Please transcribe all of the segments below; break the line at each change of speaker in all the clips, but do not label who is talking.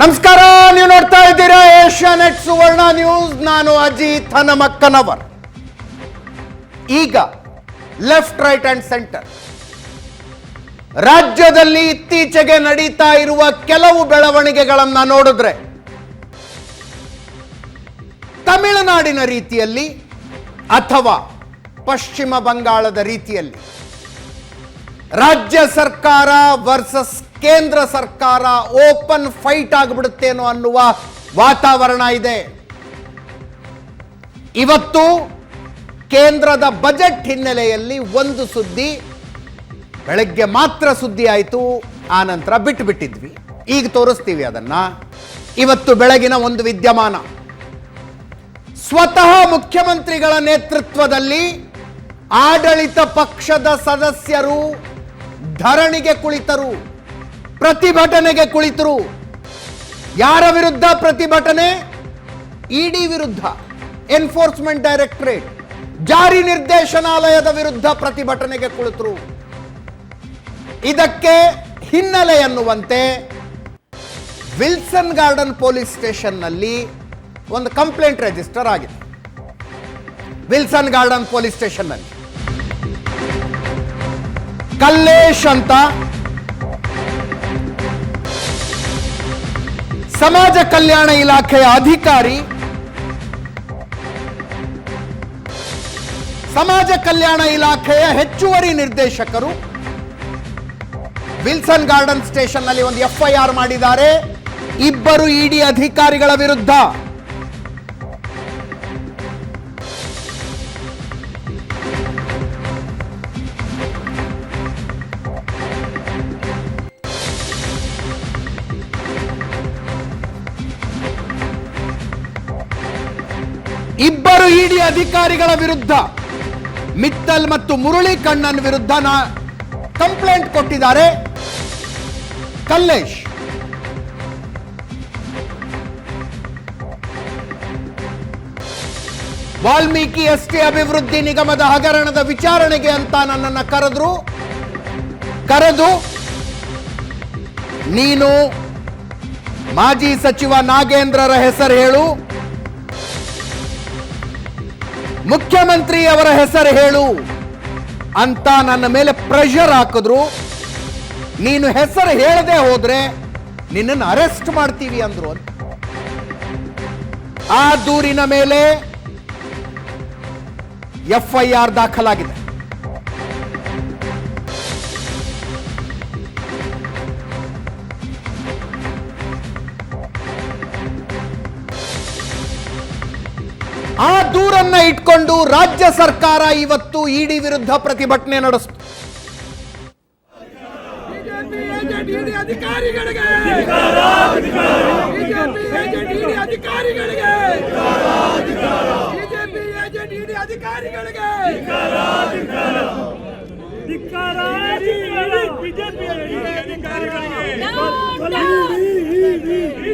ನಮಸ್ಕಾರ, ನೀವು ನೋಡ್ತಾ ಇದ್ದೀರಾ ಏಷ್ಯಾ ನೆಟ್ ಸುವರ್ಣ ನ್ಯೂಸ್. ನಾನು ಅಜಿತ್ ಹನಮಕ್ಕನವರ್. ಈಗ ಲೆಫ್ಟ್, ರೈಟ್ ಅಂಡ್ ಸೆಂಟರ್. ರಾಜ್ಯದಲ್ಲಿ ಇತ್ತೀಚೆಗೆ ನಡೀತಾ ಇರುವ ಕೆಲವು ಬೆಳವಣಿಗೆಗಳನ್ನ ನೋಡಿದ್ರೆ, ತಮಿಳುನಾಡಿನ ರೀತಿಯಲ್ಲಿ ಅಥವಾ ಪಶ್ಚಿಮ ಬಂಗಾಳದ ರೀತಿಯಲ್ಲಿ, ರಾಜ್ಯ ಸರ್ಕಾರ ವರ್ಸಸ್ ಕೇಂದ್ರ ಸರ್ಕಾರ ಓಪನ್ ಫೈಟ್ ಆಗಿಬಿಡುತ್ತೇನೋ ಅನ್ನುವ ವಾತಾವರಣ ಇದೆ. ಇವತ್ತು ಕೇಂದ್ರದ ಬಜೆಟ್ ಹಿನ್ನೆಲೆಯಲ್ಲಿ ಒಂದು ಸುದ್ದಿ, ಬೆಳಗ್ಗೆ ಮಾತ್ರ ಸುದ್ದಿ ಆಯಿತು, ಆ ನಂತರ ಬಿಟ್ಟು ಬಿಟ್ಟಿದ್ವಿ ಈಗ ತೋರಿಸ್ತೀವಿ ಅದನ್ನ. ಇವತ್ತು ಬೆಳಗಿನ ಒಂದು ವಿದ್ಯಮಾನ. ಸ್ವತಃ ಮುಖ್ಯಮಂತ್ರಿಗಳ ನೇತೃತ್ವದಲ್ಲಿ ಆಡಳಿತ ಪಕ್ಷದ ಸದಸ್ಯರು ಧರಣಿಗೆ ಕುಳಿತರು. ಪ್ರತಿಭಟನೆಗೆ ಕುಳಿತರು. ಯಾರ ವಿರುದ್ಧ ಪ್ರತಿಭಟನೆ? ಇಡಿ ವಿರುದ್ಧ ಎನ್ಫೋರ್ಸ್ಮೆಂಟ್ ಡೈರೆಕ್ಟರೇಟ್, ಜಾರಿ ನಿರ್ದೇಶನಾಲಯದ ವಿರುದ್ಧ ಪ್ರತಿಭಟನೆಗೆ ಕುಳಿತರು. ಇದಕ್ಕೆ ಹಿನ್ನೆಲೆ ಎನ್ನುವಂತೆ ವಿಲ್ಸನ್ ಗಾರ್ಡನ್ ಪೊಲೀಸ್ ಸ್ಟೇಷನ್ನಲ್ಲಿ ಒಂದು ಕಂಪ್ಲೇಂಟ್ ರಿಜಿಸ್ಟರ್ ಆಗಿದೆ. ವಿಲ್ಸನ್ ಗಾರ್ಡನ್ ಪೊಲೀಸ್ ಸ್ಟೇಷನ್ನಲ್ಲಿ. ಕಲ್ಲೇಶ್ ಅಂತ ಸಮಾಜ ಕಲ್ಯಾಣ ಇಲಾಖೆಯ ಅಧಿಕಾರಿ. ಸಮಾಜ ಕಲ್ಯಾಣ ಇಲಾಖೆಯ ಹೆಚ್ಚುವರಿ ನಿರ್ದೇಶಕರು. ವಿಲ್ಸನ್ ಗಾರ್ಡನ್ ಸ್ಟೇಷನ್ನಲ್ಲಿ ಒಂದು ಎಫ್ಐಆರ್ ಮಾಡಿದ್ದಾರೆ. ಇಬ್ಬರು ಇಡಿ ಅಧಿಕಾರಿಗಳ ವಿರುದ್ಧ. ಅಧಿಕಾರಿಗಳ ವಿರುದ್ಧ ಮಿತ್ತಲ್ ಮತ್ತು ಮುರಳಿ ಕಣ್ಣನ್ ವಿರುದ್ಧ ನಾ ಕಂಪ್ಲೇಂಟ್ ಕೊಟ್ಟಿದ್ದಾರೆ. ಕಲ್ಲೇಶ್. ವಾಲ್ಮೀಕಿ ಎಸ್ಟಿ ಅಭಿವೃದ್ಧಿ ನಿಗಮದ ಹಗರಣದ ವಿಚಾರಣೆಗೆ ಅಂತ ನನ್ನನ್ನು ಕರೆದ್ರು. ಕರೆದು ನೀನು ಮಾಜಿ ಸಚಿವ ನಾಗೇಂದ್ರರ ಹೆಸರು ಹೇಳು. ಮುಖ್ಯಮಂತ್ರಿಯವರ ಹೆಸರು ಹೇಳು ಅಂತ ನನ್ನ ಮೇಲೆ ಪ್ರೆಷರ್ ಹಾಕಿದ್ರು. ನೀನು ಹೆಸರು ಹೇಳದೆ ಹೋದ್ರೆ ನಿನ್ನನ್ನು ಅರೆಸ್ಟ್ ಮಾಡ್ತೀವಿ ಅಂದ್ರು ಅಂತ. ಆ ದೂರಿನ ಮೇಲೆ ಎಫ್ಐಆರ್ ದಾಖಲಾಗಿದೆ. ಇಟ್ಕೊಂಡು ರಾಜ್ಯ ಸರ್ಕಾರ ಇವತ್ತು ಇಡಿ ವಿರುದ್ಧ ಪ್ರತಿಭಟನೆ ನಡೆಸಿತು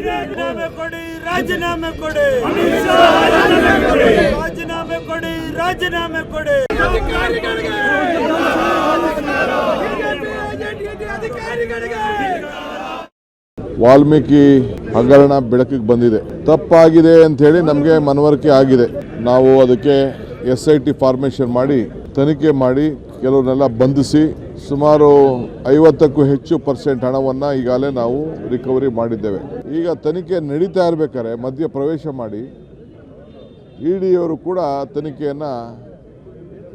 ರಾಜೀನಾಮೆ ಕೊಡಿ ರಾಜೀನಾಮೆ ಕೊಡಿ! ರಾಜೀನಾಮೆ ಕೊಡಿ, ರಾಜೀನಾಮೆ ಕೊಡಿ.
ವಾಲ್ಮೀಕಿ ಹಗರಣ ಬೆಳಕಿಗೆ ಬಂದಿದೆ. ತಪ್ಪಾಗಿದೆ ಅಂತ ಹೇಳಿ ನಮಗೆ ಮನವರಿಕೆ ಆಗಿದೆ. ನಾವು ಅದಕ್ಕೆ ಎಸ್ ಐ ಟಿ ಫಾರ್ಮೇಷನ್ ಮಾಡಿ, ತನಿಖೆ ಮಾಡಿ, ಕೆಲವ್ರನ್ನೆಲ್ಲ ಬಂಧಿಸಿ, ಸುಮಾರು ಐವತ್ತಕ್ಕೂ ಹೆಚ್ಚು ಪರ್ಸೆಂಟ್ ಹಣವನ್ನು ಈಗಾಗಲೇ ನಾವು ರಿಕವರಿ ಮಾಡಿದ್ದೇವೆ. ಈಗ ತನಿಖೆ ನಡೀತಾ ಇರಬೇಕಾದ್ರೆ ಮಧ್ಯ ಪ್ರವೇಶ ಮಾಡಿ ಇ ಡಿಯವರು ಕೂಡ ತನಿಖೆಯನ್ನು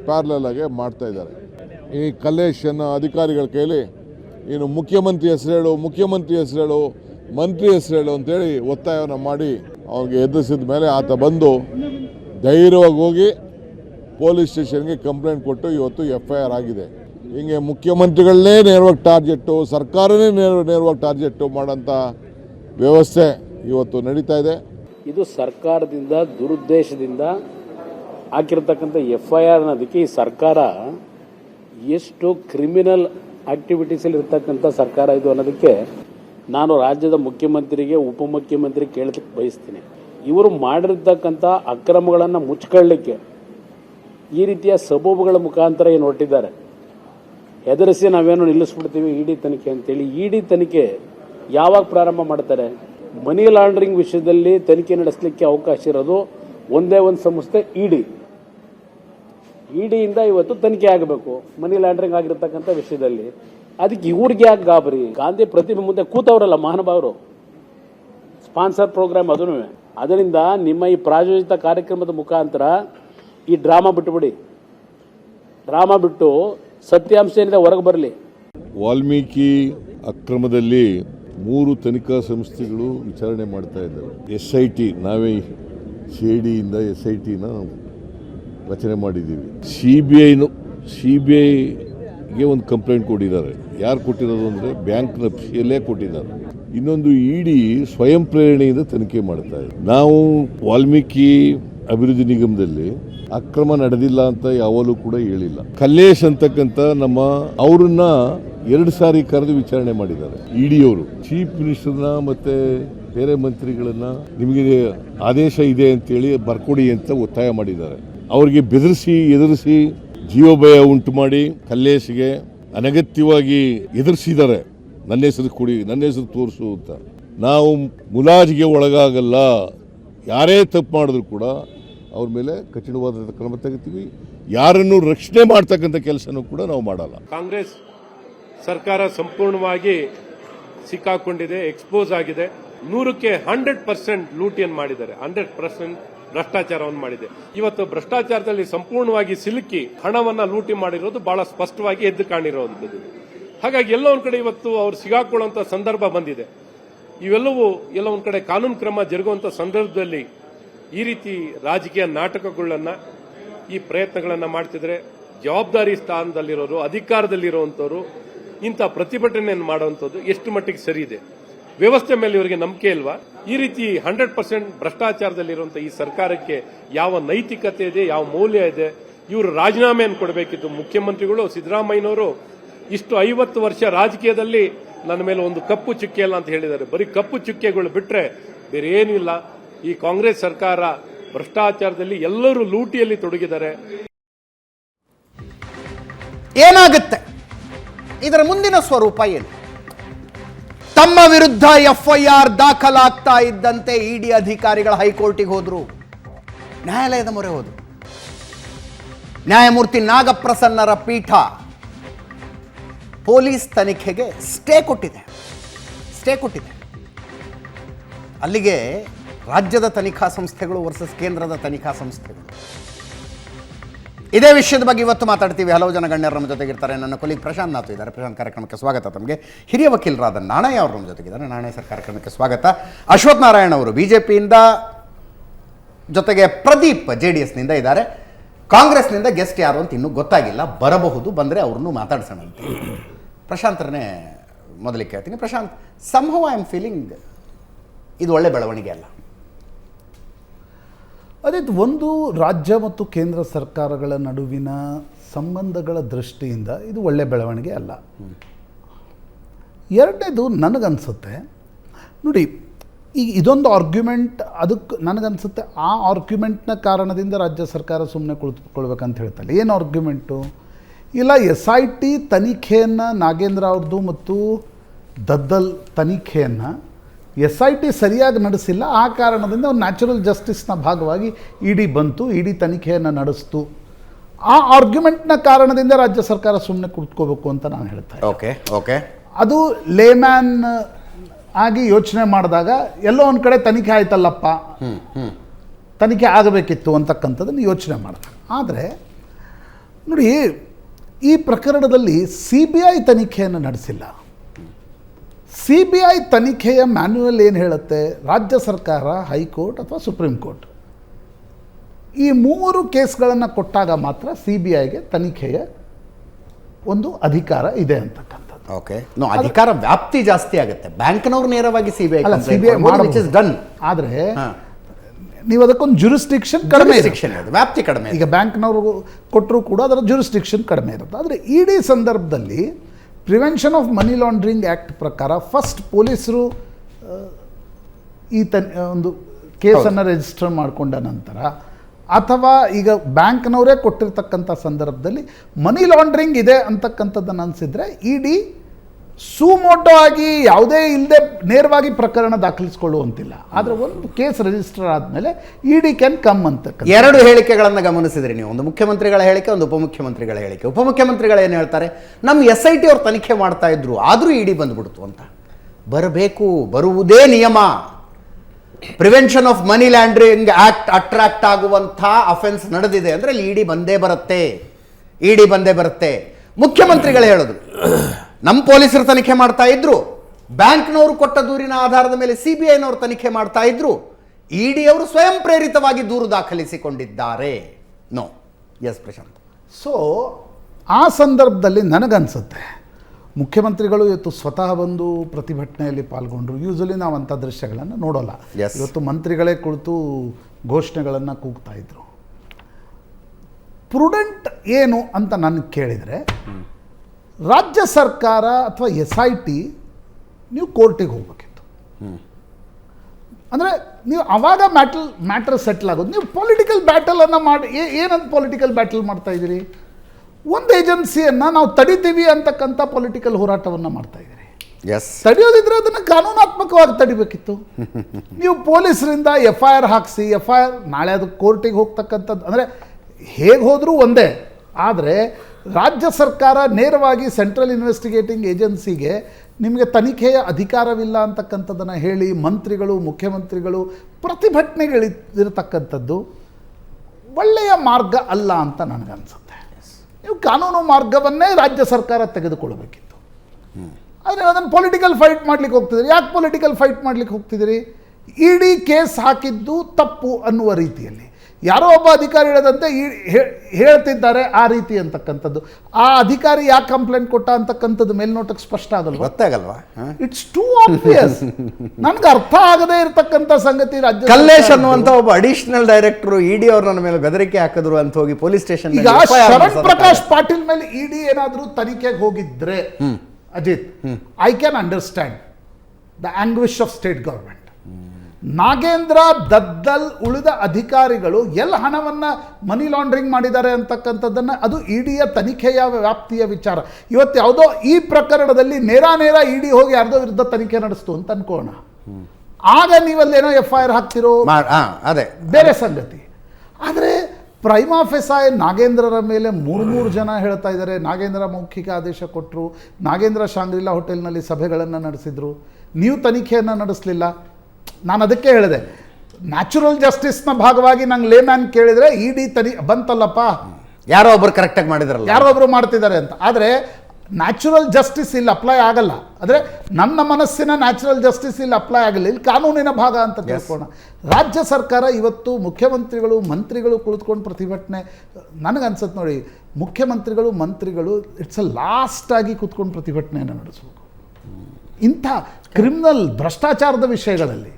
ಪ್ಯಾರ್ಲಲ್ ಆಗಿ ಮಾಡ್ತಾ ಇದ್ದಾರೆ. ಈ ಅನ್ನೋ ಅಧಿಕಾರಿಗಳ ಕೈಲಿ ಏನು ಮುಖ್ಯಮಂತ್ರಿ ಹೆಸರು ಹೇಳು, ಮುಖ್ಯಮಂತ್ರಿ ಹೆಸರು ಹೇಳು, ಮಂತ್ರಿ ಹೆಸರು ಹೇಳು ಅಂತೇಳಿ ಒತ್ತಾಯವನ್ನು ಮಾಡಿ ಅವ್ರಿಗೆ ಎದುರಿಸಿದ ಮೇಲೆ ಆತ ಬಂದು ಧೈರ್ಯವಾಗಿ ಹೋಗಿ ಪೊಲೀಸ್ ಸ್ಟೇಷನ್ಗೆ ಕಂಪ್ಲೇಂಟ್ ಕೊಟ್ಟು ಇವತ್ತು ಎಫ್ ಐ ಆರ್ ಆಗಿದೆ. ಹಿಂಗೆ ಮುಖ್ಯಮಂತ್ರಿಗಳನ್ನೇ ನೇರವಾಗಿ ಟಾರ್ಜೆಟ್ಟು ಸರ್ಕಾರನೇ ನೇರ, ನೇರವಾಗಿ ಟಾರ್ಜೆಟ್ಟು ಮಾಡೋಂಥ ವ್ಯವಸ್ಥೆ ಇವತ್ತು ನಡೀತಾ ಇದೆ.
ಇದು ಸರ್ಕಾರದಿಂದ, ದುರುದ್ದೇಶದಿಂದ ಹಾಕಿರ್ತಕ್ಕಂಥ ಎಫ್ ಐ ಆರ್ ಅನ್ನೋದಕ್ಕೆ ಈ ಸರ್ಕಾರ ಎಷ್ಟು ಕ್ರಿಮಿನಲ್ ಆಕ್ಟಿವಿಟೀಸಲ್ಲಿ ಇರ್ತಕ್ಕಂಥ ಸರ್ಕಾರ ಇದು ಅನ್ನೋದಕ್ಕೆ ನಾನು ರಾಜ್ಯದ ಮುಖ್ಯಮಂತ್ರಿಗೆ ಉಪಮುಖ್ಯಮಂತ್ರಿ ಕೇಳಲಿಕ್ಕೆ ಬಯಸ್ತೀನಿ. ಇವರು ಮಾಡಿರ್ತಕ್ಕಂಥ ಅಕ್ರಮಗಳನ್ನು ಮುಚ್ಕೊಳ್ಳಿಕ್ಕೆ ಈ ರೀತಿಯ ಸಬೂಬುಗಳ ಮುಖಾಂತರ ಏನು ಹೊರಟಿದ್ದಾರೆ? ಹೆದರಿಸಿ ನಾವೇನು ನಿಲ್ಲಿಸ್ಬಿಡ್ತೀವಿ ಇಡಿ ತನಿಖೆ ಅಂತೇಳಿ, ಇಡಿ ತನಿಖೆ ಯಾವಾಗ ಪ್ರಾರಂಭ ಮಾಡ್ತಾರೆ? ಮನಿ ಲಾಂಡ್ರಿಂಗ್ ವಿಷಯದಲ್ಲಿ ತನಿಖೆ ನಡೆಸಲಿಕ್ಕೆ ಅವಕಾಶ ಇರೋದು ಒಂದೇ ಒಂದು ಸಂಸ್ಥೆ ಇಡಿ ಇಡಿಯಿಂದ ಇವತ್ತು ತನಿಖೆ ಆಗಬೇಕು ಮನಿ ಲಾಂಡ್ರಿಂಗ್ ಆಗಿರತಕ್ಕಂಥ ವಿಷಯದಲ್ಲಿ. ಅದಕ್ಕೆ ಇವ್ರಿಗೆ ಯಾಕೆ ಗಾಬರಿ? ಗಾಂಧಿ ಪ್ರತಿಮೆ ಮುಂದೆ ಕೂತವರಲ್ಲ ಮಹಾನುಭಾವರು. ಸ್ಪಾನ್ಸರ್ ಪ್ರೋಗ್ರಾಮ್ ಅದನ್ನು ಅದರಿಂದ ನಿಮ್ಮ ಈ ಪ್ರಾಯೋಜಿತ ಕಾರ್ಯಕ್ರಮದ ಮುಖಾಂತರ ಈ ಡ್ರಾಮಾ ಬಿಟ್ಟುಬಿಡಿ. ಡ್ರಾಮಾ ಬಿಟ್ಟು ಸತ್ಯಾಂಶ ಏನಿದೆ ಹೊರಗೆ ಬರಲಿ.
ವಾಲ್ಮೀಕಿ ಅಕ್ರಮದಲ್ಲಿ ಮೂರು ತನಿಖಾ ಸಂಸ್ಥೆಗಳು ವಿಚಾರಣೆ ಮಾಡ್ತಾ ಇದ್ದಾವೆ ಎಸ್ ಐ ಟಿ, ನಾವೇ ಸಿ ಐ ಡಿಯಿಂದ ಎಸ್ ಐ ಟಿನ ರಚನೆ ಮಾಡಿದ್ದೀವಿ. ಸಿ ಬಿ ಐನು, ಸಿ ಬಿ ಐಗೆ ಒಂದು ಕಂಪ್ಲೇಂಟ್ ಕೊಟ್ಟಿದ್ದಾರೆ. ಯಾರು ಕೊಟ್ಟಿರೋದು ಅಂದರೆ ಬ್ಯಾಂಕ್ನ ಎಲ್ಲೇ ಕೊಟ್ಟಿದ್ದಾರೆ. ಇನ್ನೊಂದು ಇಡಿ ಸ್ವಯಂ ಪ್ರೇರಣೆಯಿಂದ ತನಿಖೆ ಮಾಡ್ತಾ ಇದೆ. ನಾವು ವಾಲ್ಮೀಕಿ ಅಭಿವೃದ್ಧಿ ನಿಗಮದಲ್ಲಿ ಅಕ್ರಮ ನಡೆದಿಲ್ಲ ಅಂತ ಯಾವಾಗಲೂ ಕೂಡ ಹೇಳಿಲ್ಲ. ಕಲ್ಲೇಶ್ ಅಂತಕ್ಕಂಥ ನಮ್ಮ ಅವ್ರನ್ನ ಎರಡು ಸಾರಿ ಕರೆದು ವಿಚಾರಣೆ ಮಾಡಿದ್ದಾರೆ. ಇಡಿಯವರು ಚೀಫ್ ಮಿನಿಸ್ಟರ್ನ ಮತ್ತೆ ಬೇರೆ ಮಂತ್ರಿಗಳನ್ನ ನಿಮಗೆ ಆದೇಶ ಇದೆ ಅಂತೇಳಿ ಬರ್ಕೊಡಿ ಅಂತ ಒತ್ತಾಯ ಮಾಡಿದ್ದಾರೆ. ಅವರಿಗೆ ಬೆದರಿಸಿ ಎದುರಿಸಿ ಜೀವಭಯ ಉಂಟು ಮಾಡಿ ಕಲ್ಲೇಶ್ಗೆ ಅನಗತ್ಯವಾಗಿ ಎದುರಿಸಿದ್ದಾರೆ. ನನ್ನ ಹೆಸರು ಕೊಡಿ, ನನ್ನ ಹೆಸರು ತೋರಿಸು ಅಂತ. ನಾವು ಮುಲಾಜಿಗೆ ಒಳಗಾಗಲ್ಲ, ಯಾರೇ ತಪ್ಪು ಮಾಡಿದ್ರು ಕೂಡ ಅವ್ರ ಮೇಲೆ ಕಠಿಣವಾದ ಕ್ರಮ ತೆಗಿತೀವಿ. ಯಾರನ್ನು ರಕ್ಷಣೆ ಮಾಡ್ತಕ್ಕಂಥ ಕೆಲಸನೂ ಕೂಡ ನಾವು ಮಾಡಲ್ಲ.
ಕಾಂಗ್ರೆಸ್ ಸರ್ಕಾರ ಸಂಪೂರ್ಣವಾಗಿ ಸಿಕ್ಕಾಕೊಂಡಿದೆ ಎಕ್ಸ್ಪೋಸ್ ಆಗಿದೆ. ನೂರಕ್ಕೆ ಹಂಡ್ರೆಡ್ ಪರ್ಸೆಂಟ್ ಲೂಟಿಯನ್ನು ಮಾಡಿದ್ದಾರೆ. ಹಂಡ್ರೆಡ್ ಪರ್ಸೆಂಟ್ ಭ್ರಷ್ಟಾಚಾರವನ್ನು ಮಾಡಿದೆ. ಇವತ್ತು ಭ್ರಷ್ಟಾಚಾರದಲ್ಲಿ ಸಂಪೂರ್ಣವಾಗಿ ಸಿಲುಕಿ ಹಣವನ್ನ ಲೂಟಿ ಮಾಡಿರೋದು ಬಹಳ ಸ್ಪಷ್ಟವಾಗಿ ಎದ್ದು ಕಾಣಿರುವಂಥದ್ದು. ಹಾಗಾಗಿ ಎಲ್ಲ ಒಂದು ಕಡೆ ಇವತ್ತು ಅವ್ರು ಸಿಗಾಕೊಳ್ಳುವಂತ ಸಂದರ್ಭ ಬಂದಿದೆ. ಇವೆಲ್ಲವೂ ಎಲ್ಲ ಒಂದು ಕಡೆ ಕಾನೂನು ಕ್ರಮ ಜರುಗುವಂತ ಸಂದರ್ಭದಲ್ಲಿ ಈ ರೀತಿ ರಾಜಕೀಯ ನಾಟಕಗಳನ್ನ, ಈ ಪ್ರಯತ್ನಗಳನ್ನ ಮಾಡ್ತಿದ್ರೆ ಜವಾಬ್ದಾರಿ ಸ್ಥಾನದಲ್ಲಿರೋರು ಅಧಿಕಾರದಲ್ಲಿರುವಂತವರು ಇಂಥ ಪ್ರತಿಭಟನೆಯನ್ನು ಮಾಡುವಂಥದ್ದು ಎಷ್ಟು ಮಟ್ಟಿಗೆ ಸರಿ ಇದೆ? ವ್ಯವಸ್ಥೆ ಮೇಲೆ ಇವರಿಗೆ ನಂಬಿಕೆ ಇಲ್ವಾ? ಈ ರೀತಿ ಹಂಡ್ರೆಡ್ ಪರ್ಸೆಂಟ್ ಭ್ರಷ್ಟಾಚಾರದಲ್ಲಿರುವಂತಹ ಈ ಸರ್ಕಾರಕ್ಕೆ ಯಾವ ನೈತಿಕತೆ ಇದೆ, ಯಾವ ಮೌಲ್ಯ ಇದೆ? ಇವರು ರಾಜೀನಾಮೆಯನ್ನು ಕೊಡಬೇಕಿತ್ತು. ಮುಖ್ಯಮಂತ್ರಿಗಳು, ಸಿದ್ದರಾಮಯ್ಯನವರು ಇಷ್ಟು ಐವತ್ತು ವರ್ಷ ರಾಜಕೀಯದಲ್ಲಿ ನನ್ನ ಮೇಲೆ ಒಂದು ಕಪ್ಪು ಚುಕ್ಕೆ ಇಲ್ಲ ಅಂತ ಹೇಳಿದ್ದಾರೆ. ಬರೀ ಕಪ್ಪು ಚುಕ್ಕೆಗಳು ಬಿಟ್ಟರೆ ಬೇರೆ ಏನೂ ಇಲ್ಲ. ಈ ಕಾಂಗ್ರೆಸ್ ಸರ್ಕಾರ ಭ್ರಷ್ಟಾಚಾರದಲ್ಲಿ ಎಲ್ಲರೂ ಲೂಟಿಯಲ್ಲಿ ತೊಡಗಿದ್ದಾರೆ.
ಏನಾಗುತ್ತೆ? ಇದರ ಮುಂದಿನ ಸ್ವರೂಪ ಏನು? ತಮ್ಮ ವಿರುದ್ಧ ಎಫ್ಐಆರ್ ದಾಖಲಾಗ್ತಾ ಇದ್ದಂತೆ ಇಡಿ ಅಧಿಕಾರಿಗಳು ಹೈಕೋರ್ಟಿಗೆ ಹೋದ್ರು. ನ್ಯಾಯಾಲಯದ ಮೊರೆ ಹೋದರು. ನ್ಯಾಯಮೂರ್ತಿ ನಾಗಪ್ರಸನ್ನರ ಪೀಠ ಪೊಲೀಸ್ ತನಿಖೆಗೆ ಸ್ಟೇ ಕೊಟ್ಟಿದೆ. ಸ್ಟೇ ಕೊಟ್ಟಿದೆ. ಅಲ್ಲಿಗೆ ರಾಜ್ಯದ ತನಿಖಾ ಸಂಸ್ಥೆಗಳು ವರ್ಸಸ್ ಕೇಂದ್ರದ ತನಿಖಾ ಸಂಸ್ಥೆಗಳು. ಇದೇ ವಿಷಯದ ಬಗ್ಗೆ ಇವತ್ತು ಮಾತಾಡ್ತೀವಿ. ಹಲವು ಜನ ಗಣ್ಯರು ನಮ್ಮ ಜೊತೆಗಿರ್ತಾರೆ. ನನ್ನ ಕೊಲಿಗ್ ಪ್ರಶಾಂತ್ ನಾಥ್ ಇದ್ದಾರೆ. ಪ್ರಶಾಂತ್ ಕಾರ್ಯಕ್ರಮಕ್ಕೆ ಸ್ವಾಗತ ತಮಗೆ. ಹಿರಿಯ ವಕೀಲರಾದ ನಾಣಯ್ಯ ಅವರು ನಮ್ಮ ಜೊತೆಗಿದ್ದಾರೆ. ನಾಣಯ್ಯ ಸರ್, ಕಾರ್ಯಕ್ರಮಕ್ಕೆ ಸ್ವಾಗತ. ಅಶ್ವಥ್ ನಾರಾಯಣ ಅವರು ಬಿ ಜೆ ಪಿಯಿಂದ ಜೊತೆಗೆ ಪ್ರದೀಪ್ ಜೆ ಡಿ ಎಸ್ನಿಂದ ಇದ್ದಾರೆ. ಕಾಂಗ್ರೆಸ್ನಿಂದ ಗೆಸ್ಟ್ ಯಾರು ಅಂತ ಇನ್ನೂ ಗೊತ್ತಾಗಿಲ್ಲ. ಬರಬಹುದು, ಬಂದರೆ ಅವ್ರನ್ನೂ ಮಾತಾಡ್ಸೋಣ ಅಂತ. ಪ್ರಶಾಂತರನ್ನೇ ಮೊದಲಿಗೆ ಕೇಳ್ತೀನಿ. ಪ್ರಶಾಂತ್ ಸಂಭವ ಐ ಆಮ್ ಫೀಲಿಂಗ್ ಇದು ಒಳ್ಳೆ ಬೆಳವಣಿಗೆ ಅಲ್ಲ.
ಅದೇ ಒಂದು ರಾಜ್ಯ ಮತ್ತು ಕೇಂದ್ರ ಸರ್ಕಾರಗಳ ನಡುವಿನ ಸಂಬಂಧಗಳ ದೃಷ್ಟಿಯಿಂದ ಇದು ಒಳ್ಳೆಯ ಬೆಳವಣಿಗೆ ಅಲ್ಲ. ಎರಡನೇದು ನನಗನ್ಸುತ್ತೆ. ನೋಡಿ ಈಗ ಇದೊಂದು ಆರ್ಗ್ಯುಮೆಂಟ್, ಅದಕ್ಕೆ ನನಗನ್ಸುತ್ತೆ ಆ ಆರ್ಗ್ಯುಮೆಂಟ್ನ ಕಾರಣದಿಂದ ರಾಜ್ಯ ಸರ್ಕಾರ ಸುಮ್ಮನೆ ಕುಳಿತುಕೊಳ್ಬೇಕಂತ ಹೇಳ್ತಾರೆ ಏನು ಆರ್ಗ್ಯುಮೆಂಟು? ಇಲ್ಲ, ಎಸ್ ಐ ಟಿ ತನಿಖೆಯನ್ನು ನಾಗೇಂದ್ರ ಅವ್ರದ್ದು ಮತ್ತು ದದ್ದಲ್ ತನಿಖೆಯನ್ನು ಎಸ್ ಐ ಟಿ ಸರಿಯಾಗಿ ನಡೆಸಿಲ್ಲ ಆ ಕಾರಣದಿಂದ ಒಂದು ನ್ಯಾಚುರಲ್ ಜಸ್ಟಿಸ್ನ ಭಾಗವಾಗಿ ಇಡಿ ಬಂತು ಇಡಿ ತನಿಖೆಯನ್ನು ನಡೆಸ್ತು. ಆ ಆರ್ಗ್ಯುಮೆಂಟ್ನ ಕಾರಣದಿಂದ ರಾಜ್ಯ ಸರ್ಕಾರ ಸುಮ್ಮನೆ ಕುತ್ಕೋಬೇಕು ಅಂತ ನಾನು ಹೇಳ್ತಾ
ಓಕೆ ಓಕೆ
ಅದು ಲೇಮ್ಯಾನ್ ಆಗಿ ಯೋಚನೆ ಮಾಡಿದಾಗ ಎಲ್ಲೋ ಒಂದು ಕಡೆ ತನಿಖೆ ಆಯ್ತಲ್ಲಪ್ಪ. ತನಿಖೆ ಆಗಬೇಕಿತ್ತು ಅಂತಕ್ಕಂಥದ್ದನ್ನು ಯೋಚನೆ ಮಾಡ್ತಾರೆ ಆದರೆ ನೋಡಿ ಈ ಪ್ರಕರಣದಲ್ಲಿ ಸಿ ಬಿ ಐ ತನಿಖೆಯನ್ನು ನಡೆಸಿಲ್ಲ. ಸಿ ಬಿ ಐ ತನಿಖೆಯ ಮ್ಯಾನ್ಯುವಲ್ ಏನು ಹೇಳುತ್ತೆ? ರಾಜ್ಯ ಸರ್ಕಾರ ಹೈಕೋರ್ಟ್ ಅಥವಾ ಸುಪ್ರೀಂ ಕೋರ್ಟ್? ಈ ಮೂರು ಕೇಸ್ಗಳನ್ನು ಕೊಟ್ಟಾಗ ಮಾತ್ರ ಸಿ ಬಿ ಐಗೆ ತನಿಖೆಯ ಒಂದು ಅಧಿಕಾರ ಇದೆ ಅಂತಕ್ಕಂಥದ್ದು.
ಓಕೆ ನೋ ಅಧಿಕಾರ ವ್ಯಾಪ್ತಿ ಜಾಸ್ತಿ ಆಗುತ್ತೆ. ಬ್ಯಾಂಕ್ನವ್ರು ನೇರವಾಗಿ ಸಿ ಬಿ ಐ
ಅಲ್ಲ C B I
is done
ಆದರೆ ನೀವು ಅದಕ್ಕೊಂದು ಜುರಿಸ್ಟಿಕ್ಷನ್ ಕಡಿಮೆ.
ಶಿಕ್ಷಣ ವ್ಯಾಪ್ತಿ ಕಡಿಮೆ
ಈಗ ಬ್ಯಾಂಕ್ನವ್ರಿಗೂ ಕೊಟ್ಟರು ಕೂಡ ಅದರ ಜುರಿಸ್ಟಿಕ್ಷನ್ ಕಡಿಮೆ ಇರುತ್ತೆ. ಆದರೆ ಇಡೀ ಸಂದರ್ಭದಲ್ಲಿ prevention of money laundering act ಪ್ರಕಾರ ಫಸ್ಟ್ ಪೊಲೀಸರು ಈ ತನ್ ಒಂದು ಕೇಸನ್ನು ರಿಜಿಸ್ಟರ್ ಮಾಡಿಕೊಂಡ ನಂತರ ಅಥವಾ ಈಗ ಬ್ಯಾಂಕ್ನವರೇ ಕೊಟ್ಟಿರ್ತಕ್ಕಂಥ ಸಂದರ್ಭದಲ್ಲಿ ಮನಿ ಲಾಂಡ್ರಿಂಗ್ ಇದೆ ಅಂತಕ್ಕಂಥದ್ದನ್ನು ಅನಿಸಿದರೆ ಇಡಿ ಸುಮೋಟೋ ಆಗಿ ಯಾವುದೇ ಇಲ್ಲದೆ ನೇರವಾಗಿ ಪ್ರಕರಣ ದಾಖಲಿಸಿಕೊಳ್ಳುವಂತಿಲ್ಲ. ಆದರೆ ಒಂದು ಕೇಸ್ ರಿಜಿಸ್ಟರ್ ಆದಮೇಲೆ ಇ ಡಿ ಕ್ಯಾನ್ ಕಮ್ ಅಂತ
ಎರಡು ಹೇಳಿಕೆಗಳನ್ನು ಗಮನಿಸಿದ್ರಿ ನೀವು. ಒಂದು ಮುಖ್ಯಮಂತ್ರಿಗಳ ಹೇಳಿಕೆ, ಒಂದು ಉಪಮುಖ್ಯಮಂತ್ರಿಗಳ ಹೇಳಿಕೆ. ಉಪಮುಖ್ಯಮಂತ್ರಿಗಳು ಏನು ಹೇಳ್ತಾರೆ? ನಮ್ಮ ಎಸ್ ಐ ಟಿ ಅವ್ರು ತನಿಖೆ ಮಾಡ್ತಾ ಇದ್ರು, ಆದರೂ ಇಡಿ ಬಂದ್ಬಿಡ್ತು ಅಂತ. ಬರಬೇಕು, ಬರುವುದೇ ನಿಯಮ. Prevention of money laundering act attract ಆಗುವಂಥ ಅಫೆನ್ಸ್ ನಡೆದಿದೆ ಅಂದರೆ ಅಲ್ಲಿ ಇಡಿ ಬಂದೇ ಬರುತ್ತೆ. ಇ ಡಿ ಬಂದೇ ಬರುತ್ತೆ. ಮುಖ್ಯಮಂತ್ರಿಗಳು ಹೇಳೋದು. ನಮ್ಮ ಪೊಲೀಸರು ತನಿಖೆ ಮಾಡ್ತಾ ಇದ್ರು. ಬ್ಯಾಂಕ್ನವರು ಕೊಟ್ಟ ದೂರಿನ ಆಧಾರದ ಮೇಲೆ ಸಿ ಬಿ ಐನವರು ತನಿಖೆ ಮಾಡ್ತಾ ಇದ್ರು. ಇಡಿ ಅವರು ಸ್ವಯಂ ಪ್ರೇರಿತವಾಗಿ ದೂರು ದಾಖಲಿಸಿಕೊಂಡಿದ್ದಾರೆ. No S Prashant.
ಸೊ ಆ ಸಂದರ್ಭದಲ್ಲಿ ನನಗನ್ಸುತ್ತೆ. ಮುಖ್ಯಮಂತ್ರಿಗಳು ಇವತ್ತು ಸ್ವತಃ ಬಂದು ಪ್ರತಿಭಟನೆಯಲ್ಲಿ ಪಾಲ್ಗೊಂಡ್ರು. ಯೂಸಲಿ ನಾವು ಅಂಥ ದೃಶ್ಯಗಳನ್ನು ನೋಡೋಲ್ಲ. ಇವತ್ತು ಮಂತ್ರಿಗಳೇ ಕುಳಿತು ಘೋಷಣೆಗಳನ್ನು ಕೂಗ್ತಾ ಇದ್ರು. ಪ್ರುಡೆಂಟ್ ಏನು ಅಂತ ನನಗೆ ಕೇಳಿದರೆ ರಾಜ್ಯ ಸರ್ಕಾರ ಅಥವಾ ಎಸ್ ಐ ಟಿ ನೀವು ಕೋರ್ಟಿಗೆ ಹೋಗ್ಬೇಕಿತ್ತು. ಅಂದರೆ ನೀವು ಅವಾಗ ಮ್ಯಾಟಲ್ ಮ್ಯಾಟರ್ ಸೆಟ್ಲ್ ಆಗೋದು. ನೀವು ಪೊಲಿಟಿಕಲ್ ಬ್ಯಾಟಲನ್ನು ಮಾಡಿ ಏನಂತ ಪೊಲಿಟಿಕಲ್ ಬ್ಯಾಟಲ್ ಮಾಡ್ತಾ ಇದ್ದೀರಿ? ಒಂದು ಏಜೆನ್ಸಿಯನ್ನು ನಾವು ತಡಿತೀವಿ ಅಂತಕ್ಕಂಥ ಪೊಲಿಟಿಕಲ್ ಹೋರಾಟವನ್ನು ಮಾಡ್ತಾ ಇದ್ದೀರಿ.
ಎಸ್
ತಡೆಯೋದಿದ್ರೆ ಅದನ್ನು ಕಾನೂನಾತ್ಮಕವಾಗಿ ತಡಿಬೇಕಿತ್ತು. ನೀವು ಪೊಲೀಸರಿಂದ ಎಫ್ ಐ ಆರ್ ಹಾಕಿಸಿ ಎಫ್ ಐ ಆರ್ ನಾಳೆ ಅದು ಕೋರ್ಟಿಗೆ ಹೋಗ್ತಕ್ಕಂಥದ್ದು. ಅಂದರೆ ಹೇಗೆ ಹೋದರೂ ಒಂದೇ. ಆದರೆ ರಾಜ್ಯ ಸರ್ಕಾರ ನೇರವಾಗಿ ಸೆಂಟ್ರಲ್ ಇನ್ವೆಸ್ಟಿಗೇಟಿಂಗ್ ಏಜೆನ್ಸಿಗೆ ನಿಮಗೆ ತನಿಖೆಯ ಅಧಿಕಾರವಿಲ್ಲ ಅಂತಕ್ಕಂಥದ್ದನ್ನು ಹೇಳಿ ಮಂತ್ರಿಗಳು, ಮುಖ್ಯಮಂತ್ರಿಗಳು ಪ್ರತಿಭಟನೆಗಳಿರತಕ್ಕಂಥದ್ದು ಒಳ್ಳೆಯ ಮಾರ್ಗ ಅಲ್ಲ ಅಂತ ನನಗನ್ಸುತ್ತೆ. ನೀವು ಕಾನೂನು ಮಾರ್ಗವನ್ನೇ ರಾಜ್ಯ ಸರ್ಕಾರ ತೆಗೆದುಕೊಳ್ಳಬೇಕಿತ್ತು. ಆದರೆ ಅದನ್ನು ಪೊಲಿಟಿಕಲ್ ಫೈಟ್ ಮಾಡ್ಲಿಕ್ಕೆ ಹೋಗ್ತಿದ್ದೀರಿ. ಯಾಕೆ ಪೊಲಿಟಿಕಲ್ ಫೈಟ್ ಮಾಡ್ಲಿಕ್ಕೆ ಹೋಗ್ತಿದ್ದೀರಿ? ಇಡೀ ಕೇಸ್ ಹಾಕಿದ್ದು ತಪ್ಪು ಅನ್ನುವ ರೀತಿಯಲ್ಲಿ. ಯಾರೋ ಒಬ್ಬ ಅಧಿಕಾರಿ ಹೇಳದಂತೆ ಹೇಳ್ತಿದ್ದಾರೆ ಆ ರೀತಿ ಅಂತಕ್ಕಂಥದ್ದು. ಆ ಅಧಿಕಾರಿ ಯಾಕೆ ಕಂಪ್ಲೇಂಟ್ ಕೊಟ್ಟ ಅಂತಕ್ಕಂಥದ್ದು ಮೇಲ್ನೋಟಕ್ಕೆ ಸ್ಪಷ್ಟ ಆಗಲ್ವಾ?
ಗೊತ್ತಾಗಲ್ವಾ?
ಇಟ್ಸ್ ಟೂ ಆಬ್ವಿಯಸ್ ನನ್ಗೆ ಅರ್ಥ ಆಗದೇ ಇರತಕ್ಕಂಥ ಸಂಗತಿ ರಾಜ್ಯ
ಕಲ್ಲೇಶ್. ಅನ್ನುವಂಥ ಒಬ್ಬ ಅಡಿಷನಲ್ ಡೈರೆಕ್ಟರ್ ಇಡಿ ಅವ್ರು ನನ್ನ ಮೇಲೆ ಬೆದರಿಕೆ ಹಾಕಿದ್ರು ಅಂತ ಹೋಗಿ ಪೊಲೀಸ್ ಸ್ಟೇಷನ್
ಈಗ ಶರಣ್ ಪ್ರಕಾಶ್ ಪಾಟೀಲ್ ಮೇಲೆ ಇಡಿ ಏನಾದರೂ ತನಿಖೆಗೆ ಹೋಗಿದ್ರೆ Ajit I can understand the anguish of state government Nagendra Daddal ಉಳಿದ ಅಧಿಕಾರಿಗಳು ಎಲ್ಲಿ ಹಣವನ್ನು ಮನಿ ಲಾಂಡ್ರಿಂಗ್ ಮಾಡಿದ್ದಾರೆ ಅಂತಕ್ಕಂಥದ್ದನ್ನು ಅದು ಇಡಿಯ ತನಿಖೆಯ ವ್ಯಾಪ್ತಿಯ ವಿಚಾರ. ಇವತ್ತು ಯಾವುದೋ ಈ ಪ್ರಕರಣದಲ್ಲಿ ನೇರ ನೇರ ಇಡಿ ಹೋಗಿ ಯಾರ್ದೋ ವಿರುದ್ಧ ತನಿಖೆ ನಡೆಸ್ತು ಅಂತ ಅನ್ಕೋಣ. ಆಗ ನೀವಲ್ಲೇನೋ ಎಫ್ ಐ ಆರ್ ಹಾಕ್ತಿರೋ
ಅದೇ.
ಬೇರೆ ಸಂಗತಿ. ಆದರೆ ಪ್ರೈಮಾಫೆಸಾಯ್ ನಾಗೇಂದ್ರರ ಮೇಲೆ ಮೂರು ಮೂರು ಜನ ಹೇಳ್ತಾ ಇದ್ದಾರೆ. ನಾಗೇಂದ್ರ ಮೌಖಿಕ ಆದೇಶ ಕೊಟ್ಟರು ನಾಗೇಂದ್ರ ಶಾಂಗ್ರಿಲಾ ಹೋಟೆಲ್ನಲ್ಲಿ ಸಭೆಗಳನ್ನು ನಡೆಸಿದ್ರು. ನೀವು ತನಿಖೆಯನ್ನು ನಡೆಸಲಿಲ್ಲ. ನಾನು ಅದಕ್ಕೆ ಹೇಳಿದೆ ನ್ಯಾಚುರಲ್ ಜಸ್ಟಿಸ್ನ ಭಾಗವಾಗಿ ನಂಗೆ ಲೇಮ್ಯಾನ್ ಕೇಳಿದರೆ ಇಡಿ ತನಿ ಬಂತಲ್ಲಪ್ಪ.
ಯಾರೋ ಒಬ್ರು ಕರೆಕ್ಟಾಗಿ ಮಾಡಿದಾರಲ್ಲ.
ಯಾರೋ ಒಬ್ರು ಮಾಡ್ತಿದ್ದಾರೆ ಅಂತ. ಆದರೆ ನ್ಯಾಚುರಲ್ ಜಸ್ಟಿಸ್ ಇಲ್ಲಿ ಅಪ್ಲೈ ಆಗಲ್ಲ. ಅಂದರೆ ನನ್ನ ಮನಸ್ಸಿನ ನ್ಯಾಚುರಲ್ ಜಸ್ಟಿಸ್ ಇಲ್ಲಿ ಅಪ್ಲೈ ಆಗಲಿ ಇಲ್ಲಿ ಕಾನೂನಿನ ಭಾಗ ಅಂತ ತಿಳ್ಕೋಣ ರಾಜ್ಯ ಸರ್ಕಾರ ಇವತ್ತು ಮುಖ್ಯಮಂತ್ರಿಗಳು ಮಂತ್ರಿಗಳು ಕುಳಿತುಕೊಂಡು ಪ್ರತಿಭಟನೆ ನನಗನ್ಸತ್ತೆ ನೋಡಿ ಮುಖ್ಯಮಂತ್ರಿಗಳು ಮಂತ್ರಿಗಳು ಇಟ್ಸ್ ಅ ಲಾಸ್ಟ್ ಆಗಿ ಕೂತ್ಕೊಂಡು ಪ್ರತಿಭಟನೆಯನ್ನು ನಡೆಸಬೇಕು. ಇಂಥ ಕ್ರಿಮಿನಲ್ ಭ್ರಷ್ಟಾಚಾರದ ವಿಷಯಗಳಲ್ಲಿ